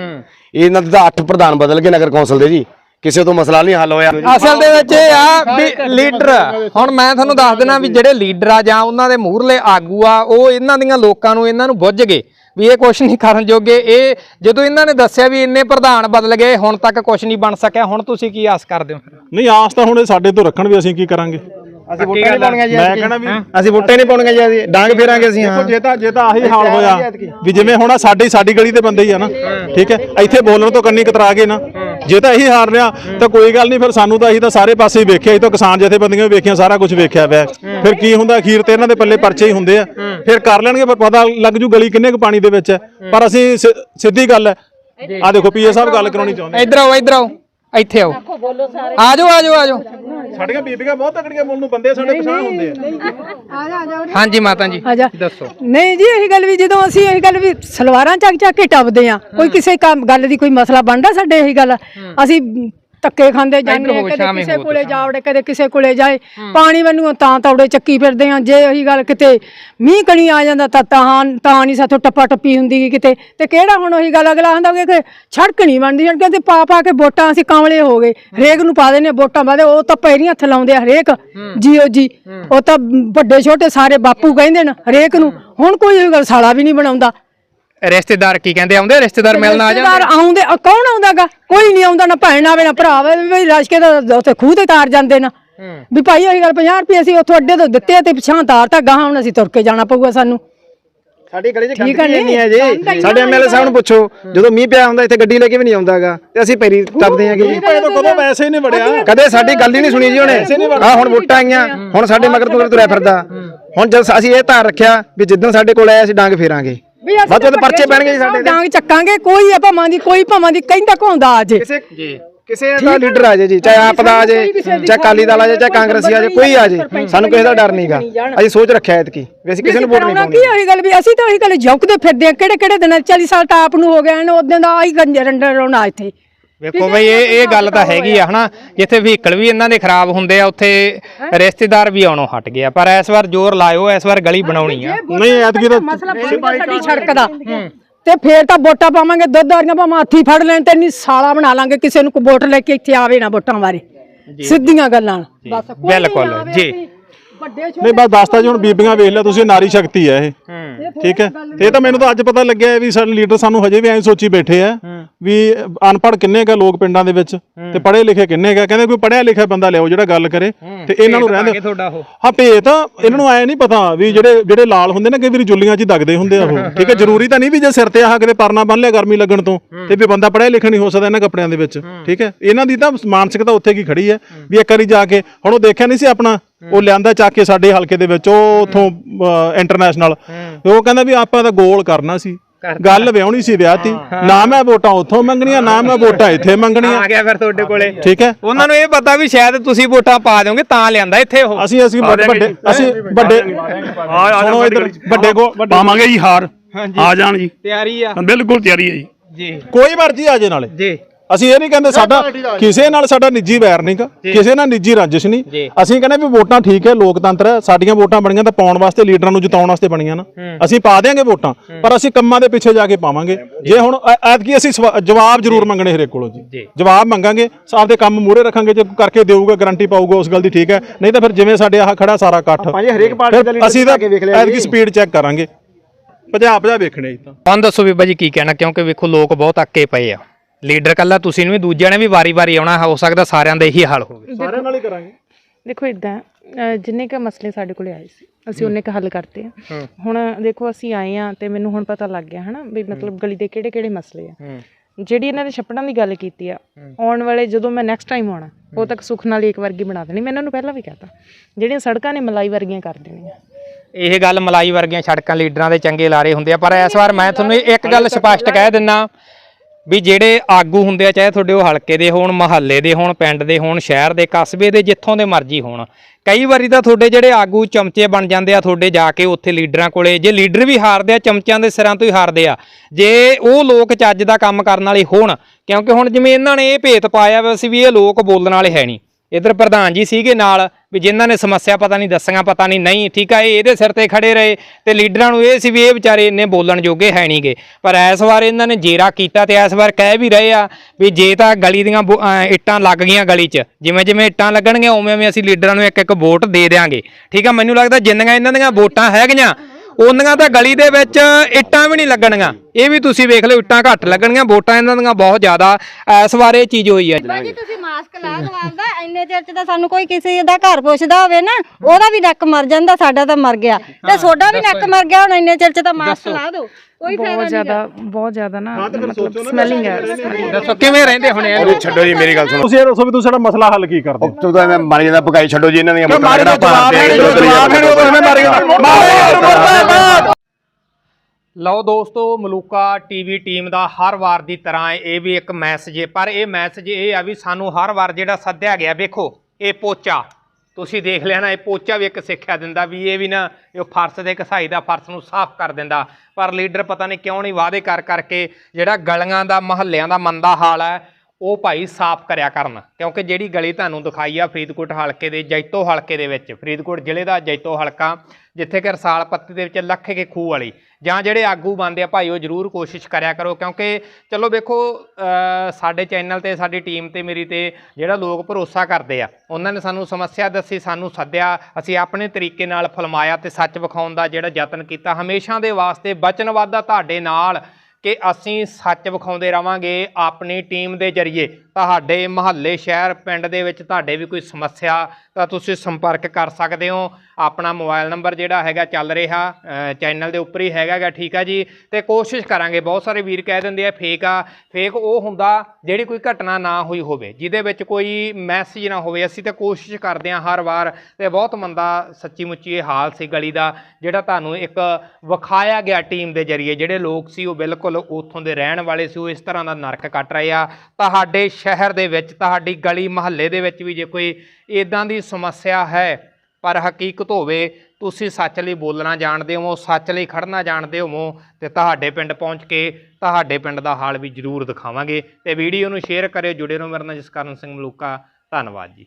ਇਹਨਾਂ ਦੇ ਤਾਂ 8 ਪ੍ਰਧਾਨ ਬਦਲ ਗਏ ਨਗਰ ਕੌਂਸਲ ਦੇ ਜੀ। ਕਿਸੇ ਤੋਂ ਮਸਲਾ ਨਹੀਂ ਹੱਲ ਹੋਇਆ। ਅਸਲ ਦੇ ਵਿੱਚ ਇਹ ਆ ਵੀ ਲੀਡਰ ਹੁਣ ਮੈਂ ਤੁਹਾਨੂੰ ਦੱਸ ਦੇਣਾ ਵੀ ਜਿਹੜੇ ਲੀਡਰ ਆ ਜਾਂ ਉਹਨਾਂ ਦੇ ਮੂਹਰਲੇ ਆਗੂ ਆ ਉਹ ਇਹਨਾਂ ਦੀਆਂ ਲੋਕਾਂ ਨੂੰ ਇਹਨਾਂ ਨੂੰ ਬੁੱਝ ਗਏ ਵੀ ਇਹ ਕੁਝ ਨਹੀਂ ਕਰਨ ਜੋਗੇ। ਇਹ ਜਦੋਂ ਇਹਨਾਂ ਨੇ ਦੱਸਿਆ ਵੀ ਇੰਨੇ ਪ੍ਰਧਾਨ ਬਦਲ ਗਏ ਹੁਣ ਤੱਕ ਕੁਝ ਨਹੀਂ ਬਣ ਸਕਿਆ। ਹੁਣ ਤੁਸੀਂ ਕੀ ਆਸ ਕਰਦੇ ਹੋ? ਨਹੀਂ ਆਸ ਤਾਂ ਹੁਣ ਇਹ ਸਾਡੇ ਤੋਂ ਰੱਖਣ ਵੀ ਅਸੀਂ ਕੀ ਕਰਾਂਗੇ। ਅਸੀਂ ਵੋਟਾਂ ਨਹੀਂ ਪਾਉਣੀਆਂ ਜੀ ਮੈਂ। ਕਹਿਣਾ ਵੀ ਅਸੀਂ ਵੋਟਾਂ ਨਹੀਂ ਪਾਉਣੀਆਂ ਜੀ ਅਸੀਂ ਡਾਂਗ ਫੇਰਾਂਗੇ ਅਸੀਂ ਹਾਂ। ਜੇ ਤਾਂ ਜੇ ਤਾਂ ਆਹੀ ਹਾਲ ਹੋਇਆ ਵੀ ਜਿਵੇਂ ਹੁਣ ਸਾਡੀ ਸਾਡੀ ਗਲੀ ਦੇ ਬੰਦੇ ਹੀ ਆ ਨਾ ਠੀਕ ਹੈ? ਇੱਥੇ ਬੋਲਣ ਤੋਂ ਕੰਨੀ ਕਤਰਾ ਗਏ ਨਾ। ਜੇ ਤਾਂ ਇਹੀ ਹਾਰ ਰਿਹਾ ਤਾਂ ਕੋਈ ਗੱਲ ਨਹੀਂ ਫਿਰ ਸਾਨੂੰ ਤਾਂ ਅਸੀਂ ਤਾਂ ਸਾਰੇ ਪਾਸੇ ਹੀ ਵੇਖਿਆ ਅਸੀਂ ਤਾਂ ਕਿਸਾਨ ਜਥੇਬੰਦੀਆਂ ਵੀ ਵੇਖੀਆਂ ਸਾਰਾ ਕੁਝ ਵੇਖਿਆ ਵੈ ਫਿਰ ਕੀ ਹੁੰਦਾ ਅਖੀਰ ਤੇ ਇਹਨਾਂ ਦੇ ਪੱਲੇ ਪਰਚੇ ਹੀ ਹੁੰਦੇ ਆ। ਫਿਰ ਕਰ ਲੈਣਗੇ ਪਰ ਪਤਾ ਲੱਗ ਜੂ ਗਲੀ ਕਿੰਨੇ ਕੁ ਪਾਣੀ ਦੇ ਵਿੱਚ ਹੈ। ਪਰ ਅਸੀਂ ਸਿੱਧੀ ਗੱਲ ਹੈ। ਆ ਦੇਖੋ ਪੀਏ ਸਾਹਿਬ ਗੱਲ ਕਰਾਉਣੀ ਚਾਹੁੰਦੇ ਇੱਧਰ ਆਓ ਇੱਧਰ ਆਓ। ਇੱਥੇ ਆਓ। ਆ ਜਾਓ ਆ ਜਾਓ ਆ ਜਾਓ। ਸਾਡੀਆਂ ਬੀਬੀਆਂ ਬਹੁਤ ਤਕੜੀਆਂ ਮੁੱਲ ਨੂੰ ਬੰਦੇ ਸਾਡੇ ਪਛਾਣ ਹੁੰਦੇ ਆ। ਹਾਂਜੀ ਮਾਤਾ ਜੀ। ਦੱਸੋ। ਨਹੀਂ ਜੀ ਇਹ ਗੱਲ ਵੀ ਜਦੋਂ ਅਸੀਂ ਇਹ ਗੱਲ ਵੀ ਸਲਵਾਰਾਂ ਚੱਕ ਚੱਕ ਕੇ ਟੱਪਦੇ ਆ ਕੋਈ ਕਿਸੇ ਕੰਮ ਗੱਲ ਦੀ ਕੋਈ ਮਸਲਾ ਬਣਦਾ ਸਾਡੇ ਇਹੀ ਗੱਲ? ਅਸੀਂ ਧੱਕੇ ਖਾਂਦੇ ਜਾਂਦੇ ਆ ਕਦੇ ਕਿਸੇ ਕੋਲੇ ਜਾਵੜੇ ਕਦੇ ਕਿਸੇ ਕੋਲੇ ਜਾਏ। ਪਾਣੀ ਮੈਨੂੰ ਤਾਂ ਤੌੜੇ ਚੱਕੀ ਫਿਰਦੇ ਆ ਜੇ ਇਹੀ ਗੱਲ ਕਿਤੇ ਮੀਂਹ ਕਣੀ ਆ ਜਾਂਦਾ ਤਾਂ ਤਾਂ ਤਾਂ ਨਹੀਂ ਸਾਥੋਂ ਟੱਪਾ ਟੱਪੀ ਹੁੰਦੀ ਕਿਤੇ। ਤੇ ਕਿਹੜਾ ਹੁਣ ਉਹੀ ਗੱਲ ਅਗਲਾ ਹੁੰਦਾ ਕਿ ਛੜਕ ਨਹੀਂ ਬਣਦੀ ਹੁਣ ਕਹਿੰਦੇ ਪਾ ਪਾ ਕੇ ਵੋਟਾਂ ਅਸੀਂ ਕਾਂਵਲੇ ਹੋ ਗਏ। ਹਰੇਕ ਨੂੰ ਪਾ ਆ ਵੋਟਾਂ ਬਾਦੇ ਉਹ ਤਾਂ ਪੈਰੀਆਂ ਹੱਥ ਲਾਉਂਦੇ ਆ ਹਰੇਕ। ਜੀਓ ਜੀ ਉਹ ਤਾਂ ਵੱਡੇ ਛੋਟੇ ਸਾਰੇ ਬਾਪੂ ਕਹਿੰਦੇ ਨੇ ਹਰੇਕ ਨੂੰ। ਹੁਣ ਕੋਈ ਗੱਲ ਸਾਲਾ ਵੀ ਨਹੀਂ ਬਣਾਉਂਦਾ। ਰਿਸ਼ਤੇਦਾਰ ਕੀ ਕਹਿੰਦੇ ਆਉਂਦੇ ਰਿਸ਼ਤੇਦਾਰ ਮਿਲਣ ਆ ਰਿਸ਼ਤੇਦਾਰ ਜਾਂਦੇ ਆਉਂਦੇ ਅ, ਕੌਣ ਆਉਂਦਾਗਾ? ਕੋਈ ਨਹੀਂ ਆਉਂਦਾ ਨਾ ਭੈਣ ਆਵੇ ਨਾ ਭਰਾ ਆਵੇ ਵੀ ਰਸ਼ ਕੇ ਤਾਂ ਉੱਥੇ ਖੂਹ ਤੇ ਤਾਰ ਜਾਂਦੇ ਨਾ। ਵੀ ਭਾਈ ਉਹੀ ਗੱਲ 50 ਰੁਪਏ ਅਸੀਂ ਉੱਥੋਂ ਅੱਡੇ ਤੋਂ ਦਿੱਤੇ ਆ ਤੇ ਪਿਛਾਂ ਤਾਰ ਤਾਂ ਗਾਹਾਂ ਹੁਣ ਅਸੀਂ ਤੁਰ ਕੇ ਜਾਣਾ ਪਊਗਾ ਸਾਨੂੰ। ਸਾਡੀ ਗਲੀ 'ਚ ਗੰਦਗੀ ਨਹੀਂ? ਇੰਨੀ ਹੈ ਜੀ। ਸਾਡੇ ਐਮਐਲਏ ਸਾਹਿਬ ਨੂੰ ਪੁੱਛੋ ਜਦੋਂ ਮੀਂਹ ਪਿਆ ਹੁੰਦਾ ਇੱਥੇ ਗੱਡੀ ਲੈ ਕੇ ਵੀ ਨਹੀਂ ਆਉਂਦਾਗਾ ਤੇ ਅਸੀਂ ਪੈਰੀ ਟੱਪਦੇ ਆਂਗੇ ਜੀ ਭਾਈ ਤਾਂ ਕਦੋਂ ਵੈਸੇ ਹੀ ਨਹੀਂ ਵੜਿਆ? ਕਦੇ ਸਾਡੀ ਗੱਲ ਹੀ ਨਹੀਂ ਸੁਣੀ ਜੀ ਉਹਨੇ। ਆ ਹੁਣ ਵੋਟਾਂ ਆਈਆਂ ਹੁਣ ਸਾਡੇ ਮਗਰ ਤੁਰ ਤੁਰਿਆ ਫਿਰਦਾ। ਹੁਣ ਜਦ ਅਸੀਂ ਇਹ ਧਾਰ ਰੱਖਿਆ ਵੀ ਜਿੱਦਣ ਸਾਡੇ ਕੋਲ ਆਇਆ ਅਸੀਂ ਡਾਂਗ ਫੇਰਾਂਗੇ। ਵੀ ਅਸੀਂ ਤਾਂ ਪਰਚੇ ਪੈਣਗੇ ਜੀ ਸਾਡੇ ਤੇ। ਡਾਂਗ ਚੱਕਾਂਗੇ ਕੋਈ ਆ ਭਾਵਾਂ ਦੀ ਕੋਈ ਭਾਵਾਂ ਦੀ ਕਹਿੰਦਾ ਘੋਂਦਾ ਆ ਜੇ। ਕਿਸੇ ਕਿਸੇ ਦਾ ਲੀਡਰ ਆ ਜੇ ਜੀ ਚਾਹੇ ਆਪ ਦਾ ਆ ਜੇ ਚਾਹੇ ਅਕਾਲੀ ਦਲ ਆ ਜੇ ਚਾਹੇ ਕਾਂਗਰਸੀ ਆ ਜੇ ਕੋਈ ਆ ਜੇ। ਸਾਨੂੰ ਕਿਸੇ ਦਾ ਡਰ ਨਹੀਂਗਾ। ਅਸੀਂ ਸੋਚ ਰੱਖਿਆ ਐਤਕੀ ਵੀ ਅਸੀਂ ਕਿਸੇ ਨੂੰ ਵੋਟ ਨਹੀਂ ਪਾਉਣੀ। ਕੀ ਉਹੀ ਗੱਲ ਵੀ? ਅਸੀਂ ਤਾਂ ਉਹੀ ਗੱਲ ਜੌਕਦੇ ਫਿਰਦੇ ਆ ਕਿਹੜੇ ਕਿਹੜੇ ਦਿਨ 40 ਸਾਲ ਤਾਂ ਆਪ ਨੂੰ ਹੋ ਗਿਆ ਇਹਨੂੰ ਉਦੋਂ ਦਾ ਆਹੀ ਗੰਜੇ ਰੰਡਰ ਰੋਣਾ ਇੱਥੇ। ਵੇਖੋ ਬਈ ਇਹ ਇਹ ਗੱਲ ਤਾਂ ਹੈਗੀ ਆ ਹਨਾ? ਜਿੱਥੇ ਵਹੀਕਲ ਵੀ ਇਹਨਾਂ ਦੇ ਖਰਾਬ ਹੁੰਦੇ ਆ ਉੱਥੇ ਰਿਸ਼ਤੇਦਾਰ ਵੀ ਆਉਣੋਂ ਹਟ ਗਏ ਆ। ਪਰ ਇਸ ਵਾਰ ਜ਼ੋਰ ਲਾਇਓ ਇਸ ਵਾਰ ਗਲੀ ਬਣਾਉਣੀ ਆ। ਨਹੀਂ ਐਤਕੀ ਤਾਂ ਮਸਲਾ ਬਣਦਾ ਸਾਡੀ ਸੜਕ ਦਾ। ਤੇ ਫੇਰ ਤਾਂ ਵੋਟਾਂ ਪਾਵਾਂਗੇ ਦੁੱਧ ਵਾਲੀਆਂ ਭਾਵੇਂ ਹੱਥੀ ਫੜ ਲੈਣ ਤੇ ਨਹੀਂ ਸਾਲਾ ਬਣਾ ਲਾਂਗੇ ਕਿਸੇ ਨੂੰ ਕੋਈ ਵੋਟ ਲੈ ਕੇ ਇੱਥੇ ਆਵੇ ਨਾ ਵੋਟਾਂ ਬਾਰੇ। ਸਿੱਧੀਆਂ ਗੱਲਾਂ। ਬਸ ਬਿਲਕੁਲ, ਜੀ। ਵੀ ਵੱਡੇ ਛੋਟੇ ਨਹੀਂ ਬਸ ਦੱਸਤਾ ਜੀ ਹੁਣ ਬੀਬੀਆਂ ਵੇਖ ਲਿਆ ਤੁਸੀਂ ਨਾਰੀ ਸ਼ਕਤੀ ਹੈ ਇਹ। ਠੀਕ ਹੈ। ਇਹ ਤਾਂ ਮੈਨੂੰ ਤਾਂ ਅੱਜ ਪਤਾ ਲੱਗਿਆ ਵੀ ਸਾਡੇ ਲੀਡਰ ਸਾਨੂੰ ਹਜੇ ਵੀ ਐਂ ਸੋਚੀ ਬੈਠੇ ਆ ਵੀ ਅਨਪੜ੍ਹ ਕਿੰਨੇ ਕਾ ਲੋਕ ਪਿੰਡਾਂ ਦੇ ਵਿੱਚ ਤੇ ਪੜ੍ਹੇ ਲਿਖੇ ਕਿੰਨੇ ਕਾ ਕਹਿੰਦੇ ਕੋਈ ਪੜ੍ਹਿਆ ਲਿਖਿਆ ਬੰਦਾ ਲਿਆਓ ਜਿਹੜਾ ਗੱਲ ਕਰੇ ਤੇ ਇਹਨਾਂ ਨੂੰ ਰਹਿੰਦੇ ਹਾਂ ਭੇਤ ਇਹਨਾਂ ਨੂੰ ਐ ਨਹੀਂ ਪਤਾ ਵੀ ਜਿਹੜੇ ਜਿਹੜੇ ਲਾਲ ਹੁੰਦੇ ਨੇ ਕਈ ਵਾਰੀ ਜੁੱਲੀਆਂ 'ਚ ਦਗਦੇ ਹੁੰਦੇ ਆ ਉਹ। ਠੀਕ ਹੈ ਜ਼ਰੂਰੀ ਤਾਂ ਨਹੀਂ ਵੀ ਜੇ ਸਿਰ ਤੇ ਆਹ ਕਿਤੇ ਪਰਨਾ ਬੰਨ ਲਿਆ ਗਰਮੀ ਲੱਗਣ ਤੋਂ ਤੇ ਵੀ ਬੰਦਾ ਪੜ੍ਹਿਆ ਲਿਖਿਆ ਨਹੀਂ ਹੋ ਸਕਦਾ ਇਹਨਾਂ ਕੱਪੜਿਆਂ ਦੇ ਵਿੱਚ। ਠੀਕ ਹੈ। ਇਹਨਾਂ ਦੀ ਤਾਂ ਮਾਨਸਿਕਤਾ ਉੱਥੇ ਕੀ ਖੜੀ ਹੈ। ਵੀ ਇੱਕ ਵਾਰੀ ਜਾ ਕੇ ਹੁਣ ਉਹ ਦੇਖਿਆ ਨਹੀਂ ਸੀ ਆਪਣਾ ਉਹ ਲਿਆਂਦਾ ਚੱਕ ਕੇ ਸਾਡੇ ਹਲਕੇ ਦੇ ਵਿੱਚ ਉਹ ਉਥੋਂ ਇੰਟਰਨੈਸ਼ਨਲ ਉਹ ਕਹਿੰਦਾ ਵੀ ਆਪਾਂ ਤਾਂ ਗੋਲ ਕਰਨਾ ਸੀ। ਗੱਲ ਵਿਆਹਣੀ ਸੀ ਵਿਆਹ ਤੀ। ਨਾ ਮੈਂ ਵੋਟਾਂ ਉੱਥੋਂ ਮੰਗਣੀਆਂ ਨਾ ਮੈਂ ਵੋਟਾਂ ਇੱਥੇ ਮੰਗਣੀਆਂ। ਆ ਗਿਆ ਫਿਰ ਤੁਹਾਡੇ ਕੋਲੇ। ਠੀਕ ਹੈ? ਉਹਨਾਂ ਨੂੰ ਇਹ ਪਤਾ ਵੀ ਸ਼ਾਇਦ ਤੁਸੀਂ ਵੋਟਾਂ ਪਾ ਦਿਓਗੇ ਤਾਂ ਲਿਆਂਦਾ ਇੱਥੇ ਉਹ। ਅਸੀਂ ਅਸੀਂ ਵੱਡੇ ਵੱਡੇ ਅਸੀਂ ਵੱਡੇ ਸੁਣੋ ਇੱਧਰ ਵੱਡੇ ਕੋ ਪਾਵਾਂਗੇ ਜੀ ਹਾਰ। ਆ ਜਾਣ ਜੀ। ਤਿਆਰੀ ਆ। ਬਿਲਕੁਲ ਤਿਆਰੀ ਹੈ ਜੀ। ਜੀ। ਕੋਈ ਮਰਜ਼ੀ ਆ ਜੇ ਨਾਲੇ। ਜੀ। ਅਸੀਂ ਇਹ ਨਹੀਂ ਕਹਿੰਦੇ ਸਾਡਾ ਕਿਸੇ ਨਾਲ ਸਾਡਾ ਨਿੱਜੀ ਵੈਰ ਨਹੀਂਗਾ ਕਿਸੇ ਨਾਲ ਨਿੱਜੀ ਰੰਜਿਸ਼ ਨਹੀਂ। ਅਸੀਂ ਕਹਿੰਦੇ ਵੀ ਵੋਟਾਂ ਠੀਕ ਹੈ ਲੋਕਤੰਤਰ ਹੈ ਸਾਡੀਆਂ ਵੋਟਾਂ ਬਣੀਆਂ ਤਾਂ ਪਾਉਣ ਵਾਸਤੇ ਲੀਡਰਾਂ ਨੂੰ ਜਿਤਾਉਣ ਵਾਸਤੇ ਬਣੀਆਂ ਨਾ। ਅਸੀਂ ਪਾ ਦੇਾਂਗੇ ਵੋਟਾਂ ਪਰ ਅਸੀਂ ਕੰਮਾਂ ਦੇ ਪਿੱਛੇ ਜਾ ਕੇ ਪਾਵਾਂਗੇ। ਜੇ। ਹੁਣ ਐਤਕੀ ਅਸੀਂ ਜਵਾਬ ਜ਼ਰੂਰ ਮੰਗਣੇ ਹਰੇਕ ਕੋਲੋਂ ਜੀ। ਜਵਾਬ ਮੰਗਾਂਗੇ ਆਪਦੇ ਕੰਮ ਮੂਰੇ ਰੱਖਾਂਗੇ ਜੇ ਕਰਕੇ ਦੇਊਗਾ ਗਾਰੰਟੀ ਪਾਊਗਾ ਉਸ ਗੱਲ ਦੀ ਠੀਕ ਹੈ। ਨਹੀਂ ਤਾਂ ਫਿਰ ਜਿਵੇਂ ਸਾਡੇ ਆਹ ਖੜਾ ਸਾਰਾ ਇਕੱਠ। ਅਸੀਂ ਤਾਂ ਐਤਕੀ ਸਪੀਡ ਚੈੱਕ ਕਰਾਂਗੇ। ਭਜਾ ਭਜਾ ਵੇਖਣੇ ਤਾਂ। ਦੱਸੋ ਬੀਬਾ ਜੀ ਕੀ ਕਹਿਣਾ? ਕਿਉਂਕਿ ਵੇਖੋ ਲੋਕ ਬਹੁਤ ਅੱਕੇ ਪਏ ਆ। ਲੀਡਰ ਕੱਲਾ ਤੁਸੀਂ ਨਹੀਂ ਦੂਜਿਆਂ ਨੇ ਵੀ ਵਾਰੀ-ਵਾਰੀ ਆਉਣਾ ਹੋ ਸਕਦਾ ਸਾਰਿਆਂ ਦਾ ਇਹੀ ਹਾਲ ਹੋਵੇ। ਸਾਰਿਆਂ ਨਾਲ ਹੀ ਕਰਾਂਗੇ। ਦੇਖੋ ਇਦਾਂ ਜਿੰਨੇ ਕ ਮਸਲੇ ਸਾਡੇ ਕੋਲੇ ਆਏ ਸੀ ਅਸੀਂ ਉਹਨੇ ਕ ਹੱਲ ਕਰਤੇ ਆ। ਹੁਣ ਦੇਖੋ ਅਸੀਂ ਆਏ ਆ ਤੇ ਮੈਨੂੰ ਹੁਣ ਪਤਾ ਲੱਗ ਗਿਆ ਹਨਾ ਵੀ ਮਤਲਬ ਗਲੀ ਦੇ ਕਿਹੜੇ ਕਿਹੜੇ ਮਸਲੇ ਆ। ਜਿਹੜੀ ਇਹਨਾਂ ਨੇ ਛੱਪੜਾਂ ਦੀ ਗੱਲ ਕੀਤੀ ਆ ਆਉਣ ਵਾਲੇ ਜਦੋਂ ਮੈਂ ਨੈਕਸਟ ਟਾਈਮ ਆਉਣਾ ਉਹ ਤੱਕ ਸੁੱਖ ਨਾਲ ਇੱਕ ਵਰਗੀ ਬਣਾ ਦੇਣੀ। ਮੈਂ ਇਹਨਾਂ ਨੂੰ ਪਹਿਲਾਂ ਵੀ ਕਹਤਾ ਜਿਹੜੀਆਂ ਸੜਕਾਂ ਨੇ ਮਲਾਈ ਵਰਗੀਆਂ ਕਰ ਦੇਣੀਆਂ। ਇਹ ਗੱਲ ਮਲਾਈ ਵਰਗੀਆਂ ਸੜਕਾਂ ਲੀਡਰਾਂ ਦੇ ਚੰਗੇ ਲਾਰੇ ਹੁੰਦੇ ਆ ਪਰ ਇਸ ਵਾਰ ਮੈਂ ਤੁਹਾਨੂੰ ਇੱਕ ਗੱਲ ਸਪਸ਼ਟ ਕਹਿ ਦਿੰਨਾ ਵੀ ਜਿਹੜੇ ਆਗੂ ਹੁੰਦੇ ਆ, ਚਾਹੇ ਤੁਹਾਡੇ ਉਹ ਹਲਕੇ ਦੇ ਹੋਣ, ਮਹੱਲੇ ਦੇ ਹੋਣ, ਪਿੰਡ ਦੇ ਹੋਣ, ਸ਼ਹਿਰ ਦੇ, ਕਸਬੇ ਦੇ, ਜਿੱਥੋਂ ਦੇ ਮਰਜ਼ੀ ਹੋਣ। ਕਈ ਵਾਰੀ ਤਾਂ ਤੁਹਾਡੇ ਜਿਹੜੇ ਆਗੂ ਚਮਚੇ ਬਣ ਜਾਂਦੇ ਆ, ਤੁਹਾਡੇ ਜਾ ਕੇ ਉੱਥੇ ਲੀਡਰਾਂ ਕੋਲੇ, ਜੇ ਲੀਡਰ ਵੀ ਹਾਰਦੇ ਆ, ਚਮਚਿਆਂ ਦੇ ਸਿਰਾਂ ਤੋਂ ਹੀ ਹਾਰਦੇ ਆ, ਜੇ ਉਹ ਲੋਕ ਚੱਜ ਦਾ ਕੰਮ ਕਰਨ ਵਾਲੇ ਹੋਣ, ਕਿਉਂਕਿ ਹੁਣ ਜਿਵੇਂ ਇਹਨਾਂ ਨੇ ਇਹ ਭੇਤ ਪਾਇਆ ਵਾ ਸੀ ਵੀ ਇਹ ਲੋਕ ਬੋਲਣ ਵਾਲੇ ਹੈ ਨਹੀਂ। ਇਧਰ ਪ੍ਰਧਾਨ ਜੀ ਸੀਗੇ ਨਾਲ ਵੀ ਜਿਨ੍ਹਾਂ ਨੇ ਸਮੱਸਿਆ ਪਤਾ ਨਹੀਂ, ਦੱਸੀਆਂ ਪਤਾ ਨਹੀਂ ਨਹੀਂ, ਠੀਕ ਆ, ਇਹ ਇਹਦੇ ਸਿਰ ਤੇ ਖੜੇ ਰਹੇ ਤੇ ਲੀਡਰਾਂ ਨੂੰ ਇਹ ਸੀ ਵੀ ਇਹ ਵਿਚਾਰੇ ਇੰਨੇ ਬੋਲਣ ਜੋਗੇ ਹੈ ਨਹੀਂਗੇ ਪਰ ਇਸ ਵਾਰ ਇਹਨਾਂ ਨੇ ਜੇਰਾ ਕੀਤਾ ਤੇ ਇਸ ਵਾਰ ਕਹਿ ਵੀ ਰਹੇ ਆ ਵੀ ਜੇ ਤਾਂ ਗਲੀ ਦੀਆਂ ਬੋ- ਇੱਟਾਂ ਲੱਗ ਗਈਆਂ ਗਲੀ 'ਚ, ਜਿਵੇਂ ਜਿਵੇਂ ਇੱਟਾਂ ਲੱਗਣਗੀਆਂ, ਉਵੇਂ ਉਵੇਂ ਅਸੀਂ ਲੀਡਰਾਂ ਨੂੰ ਇੱਕ ਇੱਕ ਵੋਟ ਦੇ ਦੇਾਂਗੇ ਠੀਕ ਆ, ਮੈਨੂੰ ਲੱਗਦਾ ਜਿੰਨੀਆਂ ਇਹਨਾਂ ਦੀਆਂ ਵੋਟਾਂ ਹੈਗੀਆਂ ਉਹਨਾਂ ਤਾਂ ਗਲੀ ਦੇ ਵਿੱਚ ਇੱਟਾਂ ਵੀ ਨਹੀਂ ਲੱਗਣਗੀਆਂ ਇਹ ਵੀ ਤੁਸੀਂ ਵੇਖ ਲਓ ਇੱਟਾਂ ਘੱਟ ਲੱਗਣਗੀਆਂ ਵੋਟਾਂ ਇਹਨਾਂ ਦੀਆਂ ਬਹੁਤ ਜ਼ਿਆਦਾ ਇਸ ਵਾਰ ਇਹ ਚੀਜ਼ ਹੋਈ ਹੈ। ਜੀ ਤੁਸੀਂ ਮਾਸਕ ਲਾ ਦੋ ਆਪਦਾ ਇੰਨੇ ਚਿਰ ਚ ਤਾਂ ਸਾਨੂੰ ਕੋਈ ਕਿਸੇ ਦਾ ਘਰ ਪੁੱਛਦਾ ਹੋਵੇ ਨਾ ਉਹਦਾ ਵੀ ਨੱਕ ਮਰ ਜਾਂਦਾ ਸਾਡਾ ਤਾਂ ਮਰ ਗਿਆ। ਤੇ ਤੁਹਾਡਾ ਵੀ ਨੱਕ ਮਰ ਗਿਆ ਹੁਣ ਇੰਨੇ ਚਿਰ ਚ ਤਾਂ ਮਾਸਕ ਲਾ ਦਿਓ। ਕੋਈ ਫਾਇਦਾ ਬਹੁਤ ਨਹੀਂ ਜ਼ਿਆਦਾ ਬਹੁਤ ਜ਼ਿਆਦਾ ਨਾ ਮਤਲਬ ਸਮੈਲਿੰਗ ਹੈ। ਦੱਸੋ ਕਿਵੇਂ ਰਹਿੰਦੇ ਹੁਣ ਇਹ ਛੱਡੋ ਜੀ ਮੇਰੀ ਗੱਲ ਸੁਣੋ। ਤੁਸੀਂ ਇਹ ਦੱਸੋ ਵੀ ਤੁਸੀਂ ਸਾਡਾ ਮਸਲਾ ਹੱਲ ਕੀ ਕਰਦੇ? ਹੋ ਤੂੰ ਤਾਂ ਮੈਂ ਮਰ ਜਾਂਦਾ ਭਗਾਈ ਛੱਡੋ ਜੀ ਇਹਨਾਂ ਦੀਆਂ ਕਿਉਂ ਮਾਰੀ ਦਾ ਜਵਾਬ ਹੈ ਉਹ ਐਵੇਂ ਮਾਰੀ ਜਾਂਦਾ। ਲਓ ਦੋਸਤੋ ਮਲੂਕਾ ਟੀਵੀ ਟੀਮ ਦਾ ਹਰ ਵਾਰ ਦੀ ਤਰ੍ਹਾਂ ਇਹ ਵੀ ਇੱਕ ਮੈਸੇਜ ਹੈ। ਪਰ ਇਹ ਮੈਸੇਜ ਇਹ ਆ ਵੀ ਸਾਨੂੰ ਹਰ ਵਾਰ ਜਿਹੜਾ ਸੱਦਿਆ ਗਿਆ ਵੇਖੋ ਇਹ ਪੋਚਾ। ਤੁਸੀਂ ਦੇਖ ਲਿਆ ਨਾ, ਇਹ ਪੋਚਾ ਵੀ ਇੱਕ ਸਿੱਖਿਆ ਦਿੰਦਾ, ਵੀ ਇਹ ਵੀ ਨਾ, ਇਹ ਫਰਸ਼ ਦੇ ਘਸਾਈ ਦਾ ਫਰਸ਼ ਨੂੰ ਸਾਫ਼ ਕਰ ਦਿੰਦਾ। ਪਰ ਲੀਡਰ ਪਤਾ ਨਹੀਂ ਕਿਉਂ ਨਹੀਂ ਵਾਅਦੇ ਕਰ ਕਰਕੇ ਜਿਹੜਾ ਗਲੀਆਂ ਦਾ, ਮਹੱਲਿਆਂ ਦਾ ਮੰਦਾ ਹਾਲ ਹੈ, ਉਹ ਭਾਈ ਸਾਫ਼ ਕਰਿਆ ਕਰਨ। ਕਿਉਂਕਿ ਜਿਹੜੀ ਗਲੀ ਤੁਹਾਨੂੰ ਦਿਖਾਈ ਆ ਫਰੀਦਕੋਟ ਹਲਕੇ ਦੇ, ਜੈਤੋ ਹਲਕੇ ਦੇ ਵਿੱਚ, ਫਰੀਦਕੋਟ ਜ਼ਿਲ੍ਹੇ ਦਾ ਜੈਤੋ ਹਲਕਾ, ਜਿੱਥੇ ਕਿ ਰਸਾਲ ਪੱਤੀ ਦੇ ਵਿੱਚ ਲੱਖ ਕੇ ਖੂਹ ਵਾਲੀ। ਜਾਂ ਜਿਹੜੇ ਆਗੂ ਬੰਦੇ ਆ ਭਾਈ, ਉਹ ਜ਼ਰੂਰ ਕੋਸ਼ਿਸ਼ ਕਰਿਆ ਕਰੋ, ਕਿਉਂਕਿ ਚਲੋ ਵੇਖੋ ਸਾਡੇ ਚੈਨਲ ਤੇ, ਸਾਡੀ ਟੀਮ ਤੇ, ਮੇਰੀ ਤੇ ਜਿਹੜਾ ਲੋਕ ਭਰੋਸਾ ਕਰਦੇ ਆ, ਉਹਨਾਂ ਨੇ ਸਾਨੂੰ ਸਮੱਸਿਆ ਦੱਸੀ, ਸਾਨੂੰ ਸੱਦਿਆ, ਅਸੀਂ ਆਪਣੇ ਤਰੀਕੇ ਨਾਲ ਫਲਮਾਇਆ ਤੇ ਸੱਚ ਵਿਖਾਉਣ ਦਾ ਜਿਹੜਾ ਯਤਨ ਕੀਤਾ। ਹਮੇਸ਼ਾ ਦੇ ਵਾਸਤੇ ਵਚਨਵਾਦਾ ਤੁਹਾਡੇ ਨਾਲ। ਕਿ ਅਸੀਂ ਸੱਚ ਵਿਖਾਉਂਦੇ ਰਵਾਂਗੇ ਆਪਣੀ ਟੀਮ ਦੇ ਜ਼ਰੀਏ। ਤੁਹਾਡੇ ਮਹੱਲੇ ਸ਼ਹਿਰ ਪਿੰਡ ਦੇ ਵਿੱਚ ਤੁਹਾਡੇ ਵੀ ਕੋਈ ਸਮੱਸਿਆ ਤਾਂ ਤੁਸੀਂ ਸੰਪਰਕ ਕਰ ਸਕਦੇ ਹੋ। ਆਪਣਾ ਮੋਬਾਈਲ ਨੰਬਰ ਜਿਹੜਾ ਹੈਗਾ ਚੱਲ ਰਿਹਾ ਚੈਨਲ ਦੇ ਉੱਪਰ ਹੀ ਹੈਗਾ ਠੀਕ ਆ ਜੀ? ਤੇ ਕੋਸ਼ਿਸ਼ ਕਰਾਂਗੇ, ਬਹੁਤ ਸਾਰੇ ਵੀਰ ਕਹਿ ਦਿੰਦੇ ਆ, ਫੇਕ ਆ। ਫੇਕ ਉਹ ਹੁੰਦਾ ਜਿਹੜੀ ਕੋਈ ਘਟਨਾ ਨਾ ਹੋਈ ਹੋਵੇ, ਜਿਹਦੇ ਵਿੱਚ ਕੋਈ ਮੈਸੇਜ ਨਾ ਹੋਵੇ। ਅਸੀਂ ਤਾਂ ਕੋਸ਼ਿਸ਼ ਕਰਦੇ ਹਾਂ ਹਰ ਵਾਰ ਤੇ ਬਹੁਤ ਮੰਦਾ ਸੱਚੀ ਮੁੱਚੀ ਇਹ ਹਾਲ ਸੀ ਗਲੀ ਦਾ, ਜਿਹੜਾ ਤੁਹਾਨੂੰ ਇੱਕ ਵਿਖਾਇਆ ਗਿਆ ਟੀਮ ਦੇ ਜ਼ਰੀਏ, ਜਿਹੜੇ ਲੋਕ ਸੀ ਉਹ ਬਿਲਕੁਲ ਉੱਥੋਂ ਦੇ ਰਹਿਣ ਵਾਲੇ ਸੀ, ਉਹ ਇਸ ਤਰ੍ਹਾਂ ਦਾ ਨਰਕ ਕੱਟ ਰਹੇ ਆ। ਤੁਹਾਡੇ ਸ਼ਹਿਰ ਦੇ ਵਿੱਚ, ਤੁਹਾਡੀ ਗਲੀ ਮਹੱਲੇ ਦੇ ਵਿੱਚ ਵੀ ਜੇ ਕੋਈ ਇਦਾਂ ਦੀ ਸਮੱਸਿਆ ਹੈ, ਪਰ ਹਕੀਕਤ ਹੋਵੇ, ਤੁਸੀਂ ਸੱਚ ਲਈ ਬੋਲਣਾ ਜਾਣਦੇ ਹੋ, ਸੱਚ ਲਈ ਖੜਨਾ ਜਾਣਦੇ ਹੋਵੋ ਤੇ ਤੁਹਾਡੇ ਪਿੰਡ ਪਹੁੰਚ ਕੇ ਤੁਹਾਡੇ ਪਿੰਡ ਦਾ ਹਾਲ ਵੀ ਜ਼ਰੂਰ ਦਿਖਾਵਾਂਗੇ। ਤੇ ਵੀਡੀਓ ਨੂੰ ਸ਼ੇਅਰ ਕਰਿਓ, ਜੁੜੇ ਰਹੋ ਮੇਰੇ ਨਾਲ ਜਸਕਰਨ ਸਿੰਘ ਮਲੂਕਾ। ਧੰਨਵਾਦ ਜੀ।